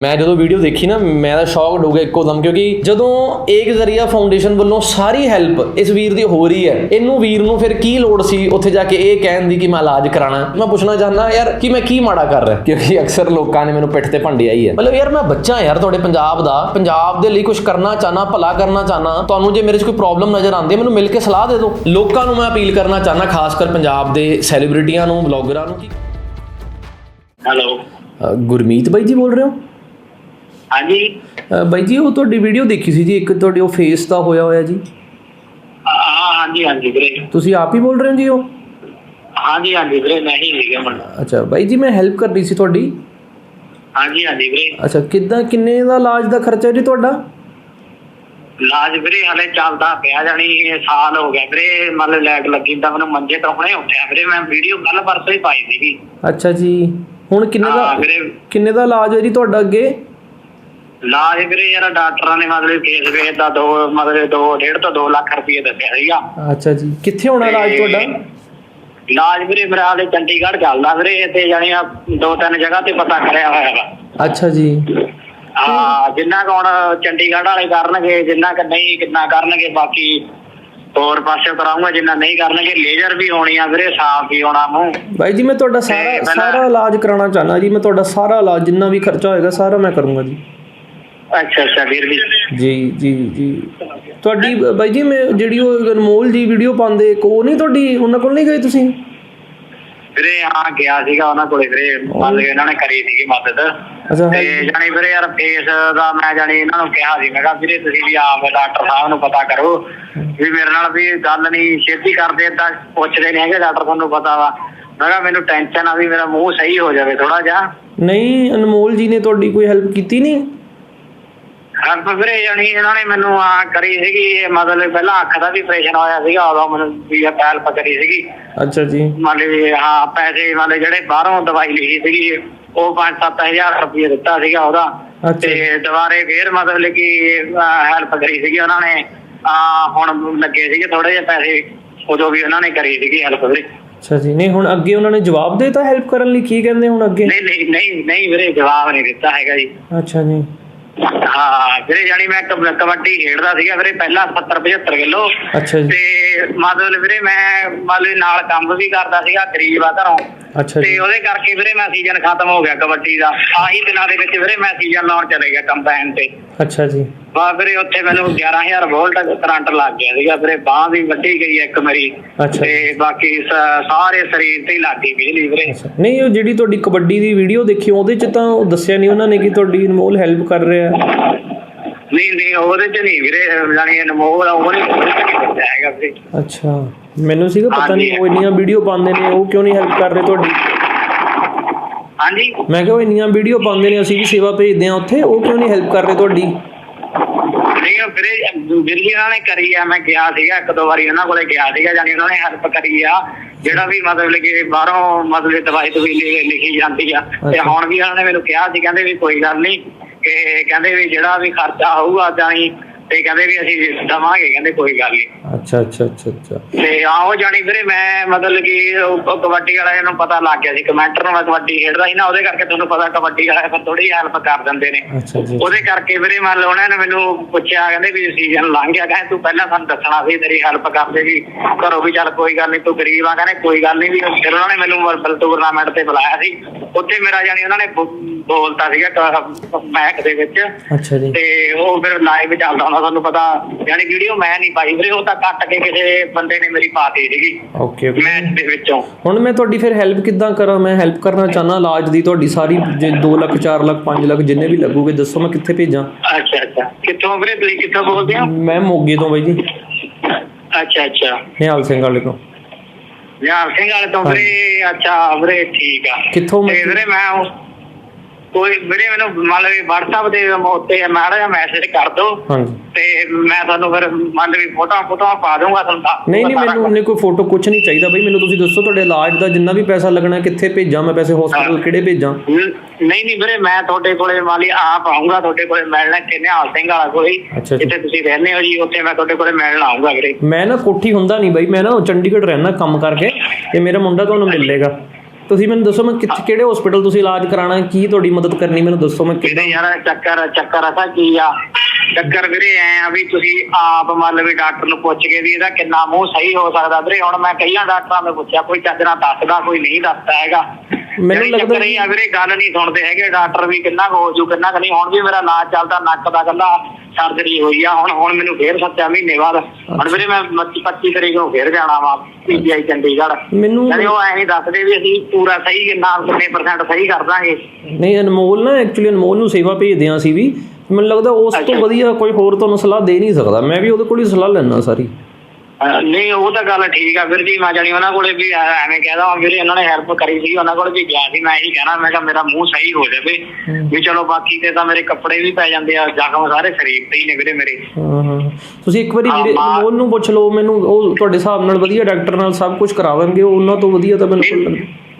ਮੈਂ ਜਦੋਂ ਵੀਡੀਓ ਦੇਖੀ ਨਾ ਮੈਂ ਤਾਂ ਸ਼ੌਕਡ ਹੋ ਗਿਆ ਇੱਕੋ ਦਮ ਕਿਉਂਕਿ ਜਦੋਂ ਏਕ ਜ਼ਰੀਆ ਫਾਊਂਡੇਸ਼ਨ ਵੱਲੋਂ ਸਾਰੀ ਹੈਲਪ ਇਸ ਵੀਰ ਦੀ ਹੋ ਰਹੀ ਹੈ ਇਹਨੂੰ ਵੀਰ ਨੂੰ ਫਿਰ ਕੀ ਲੋੜ ਸੀ ਉੱਥੇ ਜਾ ਕੇ ਇਹ ਕਹਿਣ ਦੀ ਕਿ ਮੈਂ ਇਲਾਜ ਕਰਾਣਾ ਮੈਂ ਪੁੱਛਣਾ ਚਾਹੁੰਦਾ ਯਾਰ ਕਿ ਮੈਂ ਕੀ ਮਾੜਾ ਕਰ ਰਿਹਾ? ਕਿਉਂਕਿ ਅਕਸਰ ਲੋਕਾਂ ਨੇ ਮੈਨੂੰ ਪਿੱਠ ਤੇ ਭੰਡੀ ਆਈ ਹੈ। ਮਤਲਬ ਯਾਰ ਮੈਂ ਬੱਚਾ ਯਾਰ ਤੁਹਾਡੇ ਪੰਜਾਬ ਦਾ। ਪੰਜਾਬ ਦੇ ਲਈ ਕੁਝ ਕਰਨਾ ਚਾਹਨਾ ਭਲਾ ਕਰਨਾ ਚਾਹਨਾ ਤੁਹਾਨੂੰ ਜੇ ਮੇਰੇ 'ਚ ਕੋਈ ਪ੍ਰੋਬਲਮ ਨਜ਼ਰ ਆਉਂਦੀ ਹੈ ਮੈਨੂੰ ਮਿਲ ਕੇ ਸਲਾਹ ਦੇ ਦਿਓ। ਲੋਕਾਂ ਨੂੰ ਮੈਂ ਅਪੀਲ ਕਰਨਾ ਚਾਹਨਾ ਖਾਸ ਕਰ ਪੰਜਾਬ ਦੇ ਸੈਲੀਬ੍ਰਿਟੀਆਂ ਨੂੰ ਬਲੌਗਰਾਂ ਨੂੰ ਕਿ ਹੈਲੋ ਗੁਰਮੀਤ ਬਾਈ ਜੀ ਬੋਲ ਰਹੇ ਹੋ? ਹਾਂਜੀ। ਬਾਈ ਜੀ ਉਹ ਤੁਹਾਡੀ ਵੀਡੀਓ ਦੇਖੀ ਸੀ ਜੀ ਇੱਕ ਤੁਹਾਡੀ ਉਹ ਫੇਸ ਦਾ ਹੋਇਆ ਹੋਇਆ ਜੀ। ਹਾਂ ਹਾਂਜੀ ਹਾਂਜੀ ਵੀਰੇ। ਤੁਸੀਂ ਆਪ ਹੀ ਬੋਲ ਰਹੇ ਹੋ ਜੀ ਉਹ? ਹਾਂਜੀ ਹਾਂਜੀ ਵੀਰੇ ਮੈਂ ਹੀ ਸੀਗਾ ਮੁੰਡਾ। ਅੱਛਾ ਬਾਈ ਜੀ ਮੈਂ ਹੈਲਪ ਕਰਨੀ ਸੀ ਤੁਹਾਡੀ। ਹਾਂਜੀ ਹਾਂਜੀ ਵੀਰੇ। ਅੱਛਾ ਕਿੱਦਾਂ ਕਿੰਨੇ ਦਾ ਇਲਾਜ ਦਾ ਖਰਚਾ ਜੀ ਤੁਹਾਡਾ? ਇਲਾਜ ਵੀਰੇ ਹਲੇ ਚੱਲਦਾ ਪਿਆ ਜਾਣੀ ਇਹ ਸਾਲ ਹੋ ਗਿਆ ਵੀਰੇ ਮਤਲਬ ਲੈਟ ਲੱਗੀ ਤਾਂ ਮੈਨੂੰ ਮੰਜੇ ਤੋਂ ਹੁਣੇ ਉੱਠਿਆ ਵੀਰੇ ਮੈਂ ਵੀਡੀਓ ਕੱਲ ਪਰਸੋਂ ਹੀ ਪਾਈ ਸੀਗੀ। ਅੱਛਾ ਜੀ ਹੁਣ ਕਿੰਨੇ ਦਾ ਕਿੰਨੇ ਦਾ ਇਲਾਜ ਹੈ ਜੀ ਤੁਹਾਡਾ ਅੱਗੇ? ਇਲਾਜ ਵੀਰੇ ਯਾਰ ਡਾਕਟਰਾਂ ਨੇ ਮਤਲਬ ਫੇਸ ਵੇਸ ਦਾ ਦੋ ਮਤਲਬ ਦੋ ਡੇਢ ਤੋਂ 2 ਲੱਖ ਰੁਪਏ ਦੱਸਿਆ ਸੀਗਾ। ਅੱਛਾ ਜੀ। ਕਿੱਥੇ ਹੋਣਾ ਇਲਾਜ ਤੁਹਾਡਾ? ਇਲਾਜ ਵੀਰੇ ਮੇਰਾ ਹਾਲੇ ਚੰਡੀਗੜ੍ਹ ਚੱਲਦਾ ਵੀਰੇ ਤੇ ਜਾਣੀ ਆ ਦੋ ਤਿੰਨ ਜਗ੍ਹਾ ਤੇ ਪਤਾ ਕਰਿਆ ਹੋਇਆ ਵਾ। ਅੱਛਾ ਜੀ। ਹਾਂ ਜਿੰਨਾ ਕੁ ਹੁਣ ਚੰਡੀਗੜ੍ਹ ਵਾਲੇ ਕਰਨਗੇ ਜਿੰਨਾ ਕੁ ਨਹੀਂ ਕਿੰਨਾ ਕਰਨਗੇ ਬਾਕੀ ਹੋਰ ਪਾਸੇ ਕਰਾਉਂਗਾ ਜਿੰਨਾ ਨਹੀਂ ਕਰਨਗੇ ਲੇਜ਼ਰ ਵੀ ਹੋਣੀ ਆ ਵੀਰੇ ਸਾਫ਼ ਵੀ ਹੋਣਾ ਮੂੰਹ। ਬਾਈ ਜੀ ਮੈਂ ਤੁਹਾਡਾ ਸਾਰਾ ਸਾਰਾ ਇਲਾਜ ਕਰਾਉਣਾ ਚਾਹਨਾ ਜੀ ਮੈਂ ਤੁਹਾਡਾ ਸਾਰਾ ਇਲਾਜ ਜਿੰਨਾ ਵੀ ਖਰਚਾ ਹੋਏਗਾ ਸਾਰਾ ਮੈਂ ਕਰੂੰਗਾ ਜੀ। ਅੱਛਾ ਅੱਛਾ ਵੀਰ ਜੀ ਜੀ ਜੀ ਜੀ। ਤੁਹਾਡੀ ਬਾਈ ਜੀ ਮੈਂ ਜਿਹੜੀ ਉਹ ਅਨਮੋਲ ਜੀ ਵੀਡੀਓ ਪਾਉਂਦੇ ਉਹ ਨਹੀਂ ਤੁਹਾਡੀ ਉਹਨਾਂ ਕੋਲ ਨਹੀਂ ਗਏ ਤੁਸੀਂ? ਵੀਰੇ ਆ ਗਿਆ ਸੀਗਾ ਉਹਨਾਂ ਕੋਲੇ ਵੀਰੇ ਮਤਲਬ ਇਹਨਾਂ ਨੇ ਕਰੀ ਸੀਗੀ ਮਦਦ। ਅੱਛਾ। ਤੇ ਜਾਣੀ ਵੀਰੇ ਯਾਰ ਫੇਸ ਦਾ ਮੈਂ ਜਾਣੀ ਇਹਨਾਂ ਨੂੰ ਕਿਹਾ ਸੀ ਮੈਂ ਕਿਹਾ ਵੀਰੇ ਤੁਸੀਂ ਵੀ ਆਪ ਡਾਕਟਰ ਸਾਹਿਬ ਨੂੰ ਪਤਾ ਕਰੋ ਵੀ ਮੇਰੇ ਨਾਲ ਵੀ ਗੱਲ ਨਹੀਂ ਛੇਤੀ ਕਰਦੇ ਏਦਾਂ ਪੁੱਛਦੇ ਨਹੀਂ ਹੈਗੇ ਡਾਕਟਰ ਤੁਹਾਨੂੰ ਪਤਾ ਵਾ। ਮੈਂ ਕਿਹਾ ਮੈਨੂੰ ਟੈਨਸ਼ਨ ਆ ਵੀ ਮੇਰਾ ਮੂੰਹ ਸਹੀ ਹੋ ਜਾਵੇ ਥੋੜਾ ਜਿਹਾ। ਨਹੀਂ ਅਨਮੋਲ ਜੀ ਨੇ ਤੁਹਾਡੀ ਕੋਈ ਹੈਲਪ ਕੀਤੀ ਨਹੀਂ? ਹੈਲਪ ਵੀਰੇ ਜਾਣੀ ਇਹਨਾਂ ਨੇ ਮੈਨੂੰ ਆ ਕਰੀ ਸੀਗੀ ਇਹ ਮਤਲਬ ਪਹਿਲਾਂ ਅੱਖ ਦਾ ਵੀ ਆਪਰੇਸ਼ਨ ਹੋਇਆ ਸੀਗਾ ਉਦੋਂ ਮੈਨੂੰ ਵੀ ਇਹ ਕਰੀ ਸੀਗੀ। ਅੱਛਾ ਜੀ। ਮਤਲਬ ਵੀ ਹਾਂ ਪੈਸੇ ਮਤਲਬ ਜਿਹੜੇ ਬਾਹਰੋਂ ਦਵਾਈ ਲਿਖੀ ਸੀਗੀ ਉਹ 5-7000 ਰੁਪਏ ਦਿੱਤਾ ਸੀਗਾ ਉਹਦਾ। ਤੇ ਦੁਬਾਰੇ ਫੇਰ ਮਤਲਬ ਕਿ ਹੈਲਪ ਕਰੀ ਸੀਗੀ ਉਹਨਾਂ ਨੇ। ਆ ਹੁਣ ਲੱਗੇ ਸੀਗੇ ਥੋੜੇ ਜਿਹੇ ਪੈਸੇ ਉਦੋਂ ਵੀ ਉਹਨਾਂ ਨੇ ਕਰੀ ਸੀਗੀ ਹੈਲਪ ਵੀਰੇ। ਅੱਛਾ ਜੀ। ਨਹੀਂ ਹੁਣ ਅੱਗੇ ਉਹਨਾਂ ਨੇ ਜਵਾਬ ਦੇਤਾ ਹੈਲਪ ਕਰਨ ਲਈ? ਕੀ ਕਹਿੰਦੇ ਹੁਣ ਅੱਗੇ? ਨਹੀਂ ਨਹੀਂ ਨਹੀਂ ਨਹੀਂ ਵੀਰੇ ਜਵਾਬ ਨਹੀਂ ਦਿੱਤਾ ਹੈਗਾ ਜੀ। ਅੱਛਾ ਜੀ। ਹਾਂ ਵੀਰੇ ਜਾਨੀ ਮੈਂ ਕਬ- ਕਬੱਡੀ ਖੇਡਦਾ ਸੀਗਾ ਵੀਰੇ ਪਹਿਲਾਂ 70 75 ਕਿਲੋ। ਅੱਛਾ ਜੀ। ਤੇ ਮਤਲਬ ਵੀਰੇ ਮੈਂ ਮਤਲਬ ਨਾਲ ਕੰਮ ਵੀ ਕਰਦਾ ਸੀਗਾ ਗਰੀਬ ਆ ਘਰੋਂ। ਅੱਛਾ ਤੇ ਉਹਦੇ ਕਰਕੇ ਵੀਰੇ ਮੈਂ ਸੀਜ਼ਨ ਖਤਮ ਹੋ ਗਿਆ ਕਬੱਡੀ ਦਾ। ਆਹੀ ਦਿਨਾਂ ਦੇ ਵਿੱਚ ਵੀਰੇ ਮੈਂ ਸੀਜ਼ਨ ਲਾਉਣ ਚਲੇ ਗਿਆ ਕੰਬਾਈਨ ਤੇ। ਅੱਛਾ ਜੀ। ਬਾ ਵੀਰੇ ਉੱਥੇ ਮੈਨੂੰ 11000 ਵੋਲਟ ਕਰੰਟ ਲੱਗ ਗਿਆ ਸੀਗਾ। ਵੀਰੇ ਬਾਹ ਵੀ ਵੱਢੀ ਗਈ ਇੱਕ ਮੇਰੀ ਅੱਛਾ ਤੇ ਬਾਕੀ ਸ- ਸਾਰੇ ਸਰੀਰ ਤੇ ਹੀ ਲੱਗ ਗਈ ਬਿਜਲੀ ਵੀਰੇ। ਨਹੀਂ ਉਹ ਜਿਹੜੀ ਤੁਹਾਡੀ ਕਬੱਡੀ ਦੀ ਵੀਡੀਓ ਦੇਖੀ ਉਹਦੇ ਚ ਤਾਂ ਉਹ ਦੱਸਿਆ ਨਹੀਂ ਉਹਨਾਂ ਨੇ ਕਿ ਤੁਹਾਡੀ ਅਨਮੋਲ ਹੈਲਪ ਕਰ ਰਿਹਾ। ਨਹੀਂ ਨਹੀਂ ਉਹਦੇ ਚ ਨਹੀਂ ਵੀਰੇ ਜਾਨੀ ਅਨਮੋਲ ਆ, ਉਹ ਨਹੀਂ ਉਹਦੇ ਚ ਨਹੀਂ ਦੱਸਿਆ ਹੈਗਾ ਵੀਰੇ ਅੱਛਾ ਮੈਨੂੰ ਸੀਗਾ ਪਤਾ ਨਹੀਂ। ਉਹ ਇੰਨੀਆਂ ਵੀਡੀਓ ਪਾਉਂਦੇ ਨੇ ਉਹ ਕਿਉਂ ਨਹੀਂ ਹੈਲਪ ਕਰ ਰਹੇ ਤੁਹਾਡੀ ਹਾਂਜੀ ਮੈਂ ਕਿਹਾ ਉਹ ਇੰਨੀਆਂ ਵੀਡੀਓ ਪਾਉਂਦੇ ਨੇ ਅਸੀਂ ਵੀ ਸੇਵਾ ਭੇਜਦੇ ਆ ਉੱਥੇ ਉਹ ਕਿਉਂ ਨਹੀਂ ਹੈਲਪ ਕਰ ਰਹੇ ਤੁਹਾਡੀ ਨਹੀਂ ਉਹ ਵੀਰੇ ਜੀ ਉਹਨਾਂ ਨੇ ਕਰੀ ਆ ਮੈਂ ਗਿਆ ਸੀਗਾ ਇੱਕ ਦੋ ਵਾਰੀ ਉਹਨਾਂ ਕੋਲੇ ਗਿਆ ਸੀਗਾ ਜਾਨੀ ਉਹਨਾਂ ਨੇ ਹੈਲਪ ਕਰੀ ਆ ਜਿਹੜਾ ਵੀ ਮਤਲਬ ਕਿ ਬਾਹਰੋਂ ਮਤਲਬ ਦਵਾਈ ਦਵਾਈ ਲਿਖੀ ਜਾਂਦੀ ਆ ਤੇ। ਹੁਣ ਵੀ ਉਹਨਾਂ ਨੇ ਮੈਨੂੰ ਕਿਹਾ ਸੀ ਕਹਿੰਦੇ ਵੀ ਕੋਈ ਗੱਲ ਨਹੀਂ ਕਿ ਕਹਿੰਦੇ ਵੀ ਜਿਹੜਾ ਵੀ ਖਰਚਾ ਹੋਊਗਾ ਤਾਂ ਹੀ ਤੇ ਕਹਿੰਦੇ ਵੀ ਅਸੀਂ ਦਵਾਂਗੇ ਕਹਿੰਦੇ ਕੋਈ ਗੱਲ ਨਹੀਂ ਅੱਛਾ ਅੱਛਾ ਅੱਛਾ ਅੱਛਾ। ਤੇ ਆਹੋ ਜਾਣੀ ਵੀਰੇ ਮੈਂ ਮਤਲਬ ਕਿ ਉਹ- ਕਬੱਡੀ ਵਾਲਿਆਂ ਨੂੰ ਪਤਾ ਲੱਗ ਗਿਆ ਸੀ ਕਮੈਂਟਰ ਨੂੰ ਮੈਂ ਕਬੱਡੀ ਖੇਡਦਾ ਸੀ ਨਾ ਉਹਦੇ ਕਰਕੇ ਤੁਹਾਨੂੰ ਪਤਾ ਕਬੱਡੀ ਵਾਲੇ ਫਿਰ ਥੋੜੀ ਹੈਲਪ ਕਰ ਦਿੰਦੇ ਨੇ। ਅੱਛਾ ਜੀ ਉਹਦੇ ਕਰਕੇ ਵੀਰੇ ਮੰਨ ਲਓ ਉਹਨਾਂ ਨੇ ਮੈਨੂੰ ਪੁੱਛਿਆ ਕਹਿੰਦੇ ਵੀ ਸੀਜ਼ਨ ਲੰਘ ਗਿਆ ਕਹਿੰਦੇ ਤੂੰ ਪਹਿਲਾਂ ਸਾਨੂੰ ਦੱਸਣਾ ਸੀ ਤੇਰੀ ਹੈਲਪ ਕਰਦੇ ਵੀ ਘਰੋਂ ਵੀ ਚੱਲ ਕੋਈ ਗੱਲ ਨਹੀਂ ਤੂੰ ਗਰੀਬ ਆ ਕਹਿੰਦੇ ਕੋਈ ਗੱਲ ਨਹੀਂ ਵੀ ਫਿਰ ਉਹਨਾਂ ਨੇ ਮੈਨੂੰ ਵਰਬਲ ਟੂਰਨਾਮੈਂਟ ਤੇ ਬੁਲਾਇਆ ਸੀ। ਉੱਥੇ ਮੇਰਾ ਜਾਨੀ ਉਹਨਾਂ ਨੇ ਬੋਲਤਾ ਸੀਗਾ ਮੈਚ ਦੇ ਵਿੱਚ। ਅੱਛਾ ਜੀ। ਤੇ ਉਹ ਫਿਰ ਲਾਈਵ ਚੱਲਦਾ ਹੁੰਦਾ ਤੁਹਾਨੂੰ ਪਤਾ ਯਾਨੀ ਵੀਡੀਓ ਮੈਂ ਨਹੀਂ ਪਾਈ ਵੀਰੇ ਉਹ ਤਾਂ ਕੱਟ ਕੇ ਕਿਸੇ ਬੰਦੇ ਨੇ ਮੇਰੀ ਪਾਤੀ ਸੀਗੀ। ਓਕੇ ਓਕੇ ਮੈਚ ਦੇ ਵਿੱਚੋਂ। ਹੁਣ ਮੈਂ ਤੁਹਾਡੀ ਫਿਰ ਹੈਲਪ ਕਿੱਦਾਂ ਕਰਾਂ? ਮੈਂ ਹੈਲਪ ਕਰਨਾ ਚਾਹਨਾ ਇਲਾਜ ਦੀ ਤੁਹਾਡੀ ਸਾਰੀ ਜੇ 2 ਲੱਖ 4 ਲੱਖ 5 ਲੱਖ ਜਿੰਨੇ ਵੀ ਲੱਗੂਗੇ ਦੱਸੋ ਮੈਂ ਕਿੱਥੇ ਭੇਜਾਂ? ਅੱਛਾ ਅੱਛਾ। ਕਿੱਥੋਂ ਵੀਰੇ ਤੁਸੀਂ ਕਿੱਥੋਂ ਬੋਲਦੇ ਹੋ? ਮੈਂ ਮੋਗੇ ਤੋਂ ਬਾਈ ਜੀ। ਅੱਛਾ ਅੱਛਾ। ਨਿਹਾਲ ਸਿੰਘ ਵਾਲੇ ਤੋਂ। ਯਾਰ ਸਿੰਘ ਵਾਲੇ ਤੋਂ ਵੀਰੇ ਅੱਛਾ ਵੀਰੇ ਠੀਕ ਆ। ਕਿੱਥੋਂ ਤੇ ਵੀਰੇ ਮੈਂ ਕੋਈ ਵੀਰੇ ਮੈਨੂੰ ਮੰਨ ਲਓ ਵੀ WhatsApp ਦੇ ਉੱਤੇ ਮਾੜਾ ਜਿਹਾ ਮੈਸੇਜ ਕਰ ਦਿਓ ਹਾਂਜੀ। ਤੇ ਮੈਂ ਤੁਹਾਨੂੰ ਫਿਰ ਮੰਨ ਲਓ ਵੀ ਫੋਟੋਆਂ ਫੋਟੋਆਂ ਪਾ ਦੂੰਗਾ ਤੁਹਾਨੂੰ ਨਹੀਂ ਨਹੀਂ ਸਾਰਾ ਮੈਨੂੰ ਨਹੀਂ ਕੋਈ ਫੋਟੋ ਕੁਝ ਨਹੀਂ ਚਾਹੀਦਾ ਬਈ। ਮੈਨੂੰ ਤੁਸੀਂ ਦੱਸੋ ਤੁਹਾਡੇ ਇਲਾਜ ਦਾ ਜਿੰਨਾ ਵੀ ਪੈਸਾ ਲੱਗਣਾ ਕਿੱਥੇ ਭੇਜਾਂ ਮੈਂ ਪੈਸੇ ਹਸਪੀਟਲ ਕਿਹੜੇ ਭੇਜਾਂ? ਨ- ਨਹੀਂ ਨਹੀਂ ਵੀਰੇ ਮੈਂ ਤੁਹਾਡੇ ਕੋਲੇ ਮਾਲੀ ਆਪ ਆਉਂਗਾ ਤੁਹਾਡੇ ਕੋਲੇ ਮਿਲਣਾ ਨਿਹਾਲ ਸਿੰਘ ਵਾਲਾ ਕੋਲੇ ਅੱਛਾ। ਜਿੱਥੇ ਤੁਸੀਂ ਰਹਿੰਦੇ ਹੋ ਜੀ ਉੱਥੇ ਮੈਂ ਤੁਹਾਡੇ ਕੋਲੇ ਮਿਲਣ ਆਉਂਗਾ ਵੀਰੇ। ਮੈਂ ਨਾ ਕੋਠੀ ਹੁੰਦਾ ਨਹੀਂ ਬਾਈ ਮੈਂ ਨਾ ਚੰਡੀਗੜ੍ਹ ਰਹਿਣਾ ਕੰਮ ਕਰਕੇ ਤੇ ਮੇਰਾ ਮੁੰਡਾ ਤੁਹਾਨੂੰ ਮਿਲ ਲੇਗਾ ਤੁਸੀਂ ਮੈਨੂੰ ਦੱਸੋ ਮੈਂ ਕਿੱਥੇ ਕਿਹੜੇ ਹਸਪੀਟਲ ਤੁਸੀਂ ਇਲਾਜ ਕਰਾਣਾ ਕੀ ਤੁਹਾਡੀ ਮਦਦ ਕਰਨੀ ਮੈਨੂੰ ਦੱਸੋ ਮੈਂ ਕਿਹੜੇ ਇਹਦੇ ਯਾਰ ਚੱਕਰ ਚੱਕਰ ਅਸਾ ਕੀ ਆ? ਚੱਕਰ ਵੀਰੇ ਐ ਆ ਵੀ ਤੁਸੀਂ ਆਪ ਮੰਨ ਲਓ ਵੀ ਡਾਕਟਰ ਨੂੰ ਪੁੱਛ ਕੇ ਵੀ ਇਹਦਾ ਕਿੰਨਾ ਮੂੰਹ ਸਹੀ ਹੋ ਸਕਦਾ। ਵੀਰੇ ਹੁਣ ਮੈਂ ਕਈਆਂ ਡਾਕਟਰਾਂ ਨੂੰ ਪੁੱਛਿਆ ਕੋਈ ਚੱਜ ਨਾਲ ਦੱਸਦਾ ਕੋਈ ਨਹੀਂ ਦੱਸਦਾ ਹੈਗਾ। ਮੈਨੂੰ ਲੱਗਦਾ ਇਹ ਆ ਵੀਰੇ ਗੱਲ ਨਹੀਂ ਸੁਣਦੇ ਹੈਗੇ ਡਾਕਟਰ ਵੀ ਕਿੰਨਾ ਹੋ ਜੂ ਕਿੰਨਾ ਨਹੀਂ। ਹੁਣ ਵੀ ਮੇਰਾ ਇਲਾਜ ਚੱਲਦਾ ਨੱਕ ਦਾ ਗੱਲਾ ਸਰਜਰੀ ਹੋਈ ਆ। ਹੁਣ ਹੁਣ ਮੈਨੂੰ ਫੇਰ ਸੱਚਾ ਮਹੀਨੇ ਬਾਅਦ। ਹੁਣ ਵੀਰੇ ਮੈਂ 25 ਤਰੀਕ ਨੂੰ ਫੇਰ ਜਾਣਾ ਵਾ ਪੀਜੀਆਈ ਚੰਡੀਗੜ੍ਹ। ਮੈਨੂੰ ਉਹ ਐਂ ਨਹੀਂ ਦੱਸਦੇ ਵੀ ਅਸੀਂ ਪੂਰਾ ਸਹੀ ਕਿੰਨਾ ਕਿੰਨੇ ਪਰਸੈਂਟ ਸਹੀ ਕਰ ਦਾਂਗੇ ਨਹੀਂ ਅਨਮੋਲ ਨਾ ਐਕਚੁਅਲੀ ਅਨਮੋਲ ਨੂੰ ਸੇਵਾ ਭੇਜਦੇ ਹਾਂ ਅਸੀਂ ਵੀ। ਮੈਨੂੰ ਲੱਗਦਾ ਉਸ ਤੋਂ। ਵਧੀਆ ਕੋਈ ਹੋਰ ਤੁਹਾਨੂੰ ਸਲਾਹ ਦੇ ਨਹੀਂ ਸਕਦਾ। ਮੈਂ ਵੀ ਉਹਦੇ ਕੋਲ ਹੀ ਸਲਾਹ ਲੈਣਾ ਸਾਰੀ। ਨਹੀਂ ਉਹ ਤਾਂ ਗੱਲ ਠੀਕ ਆ। ਵੀਰ ਜੀ ਮੈਂ ਜਾਣੀ ਉਹਨਾਂ ਕੋਲੇ ਵੀ ਐਵੇਂ ਕਹਿਦਾ ਵੀਰੇ ਉਹਨਾਂ ਨੇ ਹੈਲਪ ਕਰੀ ਸੀ ਉਹਨਾਂ ਕੋਲ ਵੀ ਗਿਆ ਸੀ। ਮੈਂ ਇਹੀ ਕਹਿਣਾ ਮੈਂ ਕਿਹਾ ਮੇਰਾ ਮੂੰਹ ਸਹੀ ਹੋ ਜਾਵੇ। ਵੀ ਚਲੋ ਬਾਕੀ ਤੇ ਤਾਂ ਮੇਰੇ ਕੱਪੜੇ ਵੀ ਪੈ ਜਾਂਦੇ ਆ ਜ਼ਖਮ ਸਾਰੇ ਸਰੀਰ ਤੇ ਹੀ ਨੇ ਵੀਰੇ ਮੇਰੇ ਤੁਸੀਂ ਇੱਕ ਵਾਰੀ ਵੀਰੇ ਮਾ- ਅਨਮੋਲ ਨੂੰ ਪੁੱਛ ਲਓ ਮੈਨੂੰ ਉਹ ਤੁਹਾਡੇ ਹਿਸਾਬ ਨਾਲ ਵਧੀਆ ਡਾਕਟਰ ਨਾਲ ਸਭ ਕੁਝ ਕਰਾਵਾਂਗੇ ਉਹ ਉਹਨਾਂ ਤੋਂ ਵਧੀਆ ਤਾਂ ਕੋਈ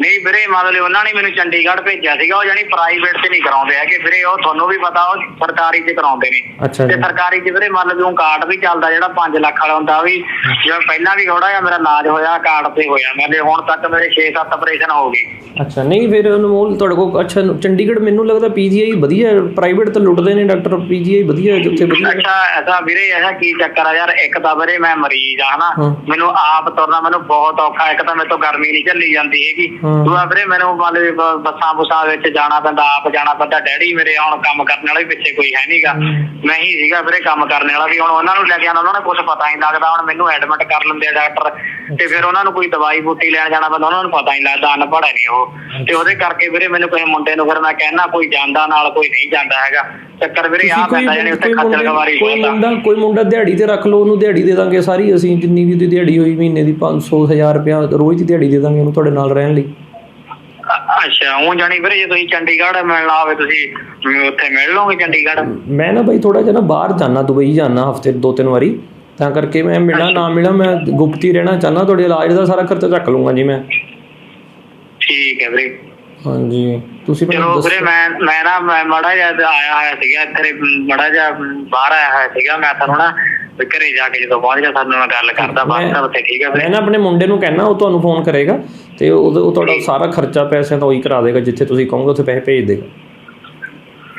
ਨਹੀਂ ਵੀਰੇ ਮਤਲਬ ਉਹਨਾਂ ਨੇ ਮੈਨੂੰ ਚੰਡੀਗੜ੍ਹ ਭੇਜਿਆ ਸੀਗਾ ਉਹ ਜਾਨੀ ਪ੍ਰਾਈਵੇਟ ਤੇ ਨਹੀਂ ਕਰਾਉਂਦੇ ਹੈਗੇ ਵੀਰੇ ਉਹ ਤੁਹਾਨੂੰ ਵੀ ਪਤਾ ਉਹ ਸਰਕਾਰੀ ਤੇ ਕਰਾਉਂਦੇ ਨੇ। ਅੱਛਾ ਤੇ ਜੀ। ਸਰਕਾਰੀ ਚ ਵੀਰੇ ਮੰਨ ਲਓ ਕਾਰਡ ਵੀ ਚੱਲਦਾ ਜਿਹੜਾ 5 ਲੱਖ ਵਾਲਾ ਹੁੰਦਾ ਉਹ ਵੀ ਜਿਵੇਂ ਪਹਿਲਾਂ ਵੀ ਥੋੜਾ ਜਿਹਾ ਮੇਰਾ ਇਲਾਜ ਹੋਇਆ ਕਾਰਡ ਤੇ ਹੋਇਆ ਮੇਰੇ ਹੁਣ ਤੱਕ ਮੇਰੇ 6-7 ਆਪਰੇਸ਼ਨ ਹੋ ਗਏ। ਅੱਛਾ ਨਹੀਂ ਫਿਰ ਅਨਮੋਲ ਤੁਹਾਡੇ ਕੋਲ ਅੱਛਾ ਚੰਡੀਗੜ੍ਹ ਮੈਨੂੰ ਲੱਗਦਾ ਪੀਜੀਆਈ ਵਧੀਆ ਪ੍ਰਾਈਵੇਟ ਤਾਂ ਲੁੱਟਦੇ ਨੇ ਡਾਕਟਰ ਪੀਜੀਆਈ ਵਧੀਆ ਜਿੱਥੇ ਵਧੀਆ ਅੱਛਾ ਐਸਾ ਵੀਰੇ ਐਸਾ ਕੀ ਚੱਕਰ ਆ ਯਾਰ ਇੱਕ ਤਾਂ ਵੀਰੇ ਮੈਂ ਮਰੀਜ਼ ਆ ਹਨਾ। ਹਾਂ। ਮੈਨੂੰ ਆਪ ਤੁਰਨਾ ਮੈਨੂੰ ਬਹੁਤ ਔਖਾ ਇੱਕ ਤਾਂ ਮੇਰੇ ਤੋਂ ਗਰਮੀ ਨਹੀਂ ਝੱਲੀ ਜਾਂਦੀ ਹੈਗੀ। ਦੂਆ ਵੀਰੇ ਮੈਨੂੰ ਮੰਨ ਲਓ ਵੀ ਬ- ਬੱਸਾਂ ਬੁੱਸਾਂ ਵਿੱਚ ਜਾਣਾ ਪੈਂਦਾ ਆਪ ਜਾਣਾ ਪੈਂਦਾ ਡੈਡੀ ਮੇਰੇ ਹੁਣ ਕੰਮ ਕਰਨ ਵਾਲਾ ਪਿੱਛੇ ਕੋਈ ਹੈ ਨਹੀਂਗਾ ਮੈਂ ਹੀ ਸੀਗਾ ਵੀਰੇ ਕੰਮ ਕਰਨ ਵਾਲਾ ਵੀ ਹੁਣ ਉਹਨਾਂ ਨੂੰ ਲੈ ਕੇ ਆਉਣਾ ਉਹਨਾਂ ਨੂੰ ਕੁਝ ਪਤਾ ਨਹੀਂ ਲੱਗਦਾ ਹੁਣ ਮੈਨੂੰ ਐਡਮਿਟ ਕਰ ਲੈਂਦੇ ਆ ਡਾਕਟਰ ਤੇ ਫਿਰ ਉਹਨਾਂ ਨੂੰ ਕੋਈ ਦਵਾਈ ਬੂਟੀ ਲੈਣ ਜਾਣਾ ਪੈਂਦਾ ਉਹਨਾਂ ਨੂੰ ਪਤਾ ਨਹੀਂ ਲੱਗਦਾ ਅਨਪੜ੍ਹ ਹੈ ਨਹੀਂ ਉਹ। ਤੇ ਉਹਦੇ ਕਰਕੇ ਵੀਰੇ ਮੈਨੂੰ ਕਿਸੇ ਮੁੰਡੇ ਨੂੰ ਫਿਰ ਮੈਂ ਕਹਿਣਾ ਕੋਈ ਜਾਂਦਾ ਨਾਲ ਕੋਈ ਨਹੀਂ ਜਾਂਦਾ ਹੈਗਾ। ਚੱਕਰ ਵੀਰੇ ਆ ਪੈਂਦਾ ਜਿਹੜੀ ਕੋਈ ਖੱਜਲ ਖਵਾਰੀ ਕੋਈ ਮੁੰਡਾ ਕੋਈ ਮੁੰਡਾ ਦਿਹਾੜੀ ਤੇ ਰੱਖ ਲਓ ਉਹਨੂੰ ਦਿਹਾੜੀ ਦੇ ਦਾਂਗੇ ਸਾਰੀ ਅਸੀਂ ਜਿੰਨੀ ਵੀ ਉਹਦੀ ਦਿਹਾੜੀ ਹੋਈ ਮਹੀਨੇ ਦੀ 500 1000 ਰੁਪਇਆ ਰੋਜ਼ ਦੀ ਦਿਹਾੜੀ ਦੇ ਦਾਂਗੇ ਉਹਨੂੰ ਤੁਹਾਡੇ ਨਾਲ ਰਹਿਣ ਲਈ। ਅੱਛਾ ਉਹ ਜਾਣੀ ਵੀਰੇ ਜੇ ਤੁਸੀਂ ਚੰਡੀਗੜ੍ਹ ਮਿਲਣਾ ਹੋਵੇ ਤੁਸੀਂ ਉੱਥੇ ਮਿਲ ਲਓਗੇ ਚੰਡੀਗੜ੍ਹ? ਮੈਂ ਨਾ ਬਈ ਥੋੜਾ ਜਿਹਾ ਨਾ ਬਾਹਰ ਜਾਣਾ ਦੁਬਈ ਜਾਣਾ ਹਫ਼ਤੇ ਦੋ ਤਿੰਨ ਵਾਰੀ। ਤਾਂ ਕਰਕੇ ਮੈਂ ਮਿਲਾਂ ਨਾ ਮਿਲਾਂ ਮੈਂ ਗੁਪਤ ਰਹਿਣਾ ਚਾਹੁੰਦਾ ਤੁਹਾਡੇ ਇਲਾਜ ਦਾ ਸਾਰਾ ਖਰਚਾ ਚੱਕ ਲੂੰਗਾ ਜੀ ਮੈਂ। ਠੀਕ ਹੈ ਵੀਰੇ। ਹਾਂਜੀ। ਤੁਸੀਂ ਮੈਨੂੰ ਵੀਰੇ ਦੱਸੋ। ਮੈਂ ਮੈਂ ਨਾ ਮੈਂ ਮੜਾ ਜਿਹਾ ਆਇਆ ਹੋਇਆ ਸੀਗਾ ਇੱਥੇ ਮੜਾ ਜਿਹਾ ਬਾਹਰ ਆਇਆ ਹੋਇਆ ਸੀਗਾ ਮੈਂ ਤੁਹਾਨੂੰ ਨਾ ਵੀ ਘਰੇ ਜਾ ਕੇ ਜਦੋਂ ਪਹੁੰਚ ਗਿਆ ਮੈਂ ਗੱਲ ਕਰਦਾ ਬਾਅਦ ਤਾਂ ਠੀਕ ਹੈ ਮੈਂ ਵੀਰੇ ਨਾ ਆਪਣੇ ਮੁੰਡੇ ਨੂੰ ਕਹਿਣਾ ਉਹ ਤੁਹਾਨੂੰ ਫੋਨ ਕਰੇਗਾ ਤੇ ਉਹ ਉਹ ਤੁਹਾਡਾ ਸਾਰਾ ਖਰਚਾ ਪੈਸਿਆਂ ਦਾ ਉਹੀ ਕਰਾ ਦੇਗਾ ਜਿੱਥੇ ਤੁਸੀਂ ਕਹੋਗੇ ਉੱਥੇ ਪੈਸੇ ਭੇਜ ਦੇਗਾ।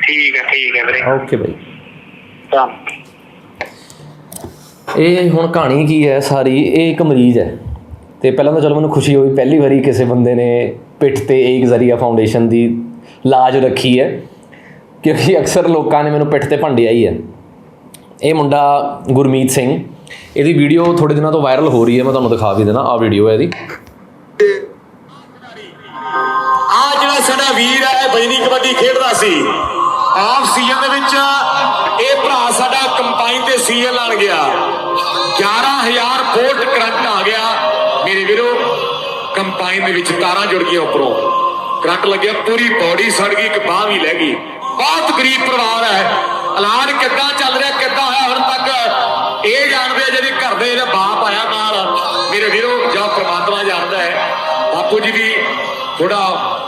ਠੀਕ ਹੈ ਠੀਕ ਹੈ ਵੀਰੇ। Okay bye. ਤਾਂ। ਇਹ ਹੁਣ ਕਹਾਣੀ ਕੀ ਹੈ ਸਾਰੀ? ਇਹ ਇੱਕ ਮਰੀਜ਼ ਹੈ। ਤੇ ਪਹਿਲਾਂ ਤਾਂ ਚਲੋ ਮੈਨੂੰ ਖੁਸ਼ੀ ਹੋਈ ਪਹਿਲੀ ਵਾਰੀ ਕਿਸੇ ਬੰਦੇ ਨੇ ਪਿੱਠ ਤੇ ਏਕ ਜ਼ਰੀਆ ਫਾਊਂਡੇਸ਼ਨ ਦੀ ਲਾਜ ਰੱਖੀ ਹੈ। ਕਿਉਂਕਿ ਅਕਸਰ ਲੋਕਾਂ ਨੇ ਮੈਨੂੰ ਪਿੱਠ ਤੇ ਭੰਡਿਆ ਹੀ ਹੈ। ਇਹ ਮੁੰਡਾ ਗੁਰਮੀਤ ਸਿੰਘ। ਇਹਦੀ ਵੀਡੀਓ ਥੋੜੇ ਦਿਨਾਂ ਤੋਂ ਵਾਇਰਲ ਹੋ ਰਹੀ ਹੈ, ਮੈਂ ਤੁਹਾਨੂੰ ਦਿਖਾ ਵੀ ਦੇਣਾ ਆ ਵੀਡੀਓ ਹੈ ਇਹਦੀ। ਆ ਜਿਹੜਾ ਸਾਡਾ ਵੀਰ ਹੈ ਬਜਨੀ ਕਬੱਡੀ ਖੇਡਦਾ ਸੀ। ਆਫ ਸੀਜ਼ਨ ਦੇ ਵਿੱਚ, ਇਹ ਭਰਾ ਸਾਡਾ ਕੰਪਾਈਨ ਤੇ ਸੀਜ਼ਨ ਲਾਣ ਗਿਆ। 11000 ਵੋਲਟ ਕਰੰਟ ਆ ਗਿਆ। ਮੇਰੇ ਵੀਰੋ ਕੰਪਾਈਨ ਦੇ ਵਿੱਚ ਤਾਰਾਂ ਜੁੜ ਗਈਆਂ ਉੱਪਰੋਂ। ਕਰੰਟ ਲੱਗਿਆ, ਪੂਰੀ ਬਾਡੀ ਸੜ ਗਈ, ਇੱਕ ਬਾਹ ਵੀ ਲੈ ਗਈ। ਬਹੁਤ ਗਰੀਬ ਪਰਿਵਾਰ ਹੈ। ਐਲਾਨ ਕਿੱਦਾਂ ਚੱਲ ਰਿਹਾ, ਕਿੱਦਾਂ ਹੋਇਆ ਹੁਣ ਤੱਕ? ਇਹ ਜਾਣਦੇ ਆ ਜਿਹੜੇ ਘਰ ਦੇ ਇਹਦਾ ਬਾਪ ਆਇਆ ਨਾਲ, ਮੇਰੇ ਵੀਰੋ, ਜਾਂ ਪ੍ਰਮਾਤਮਾ ਜਾਣਦਾ ਹੈ। ਬਾਪੂ ਜੀ ਵੀ ਥੋੜਾ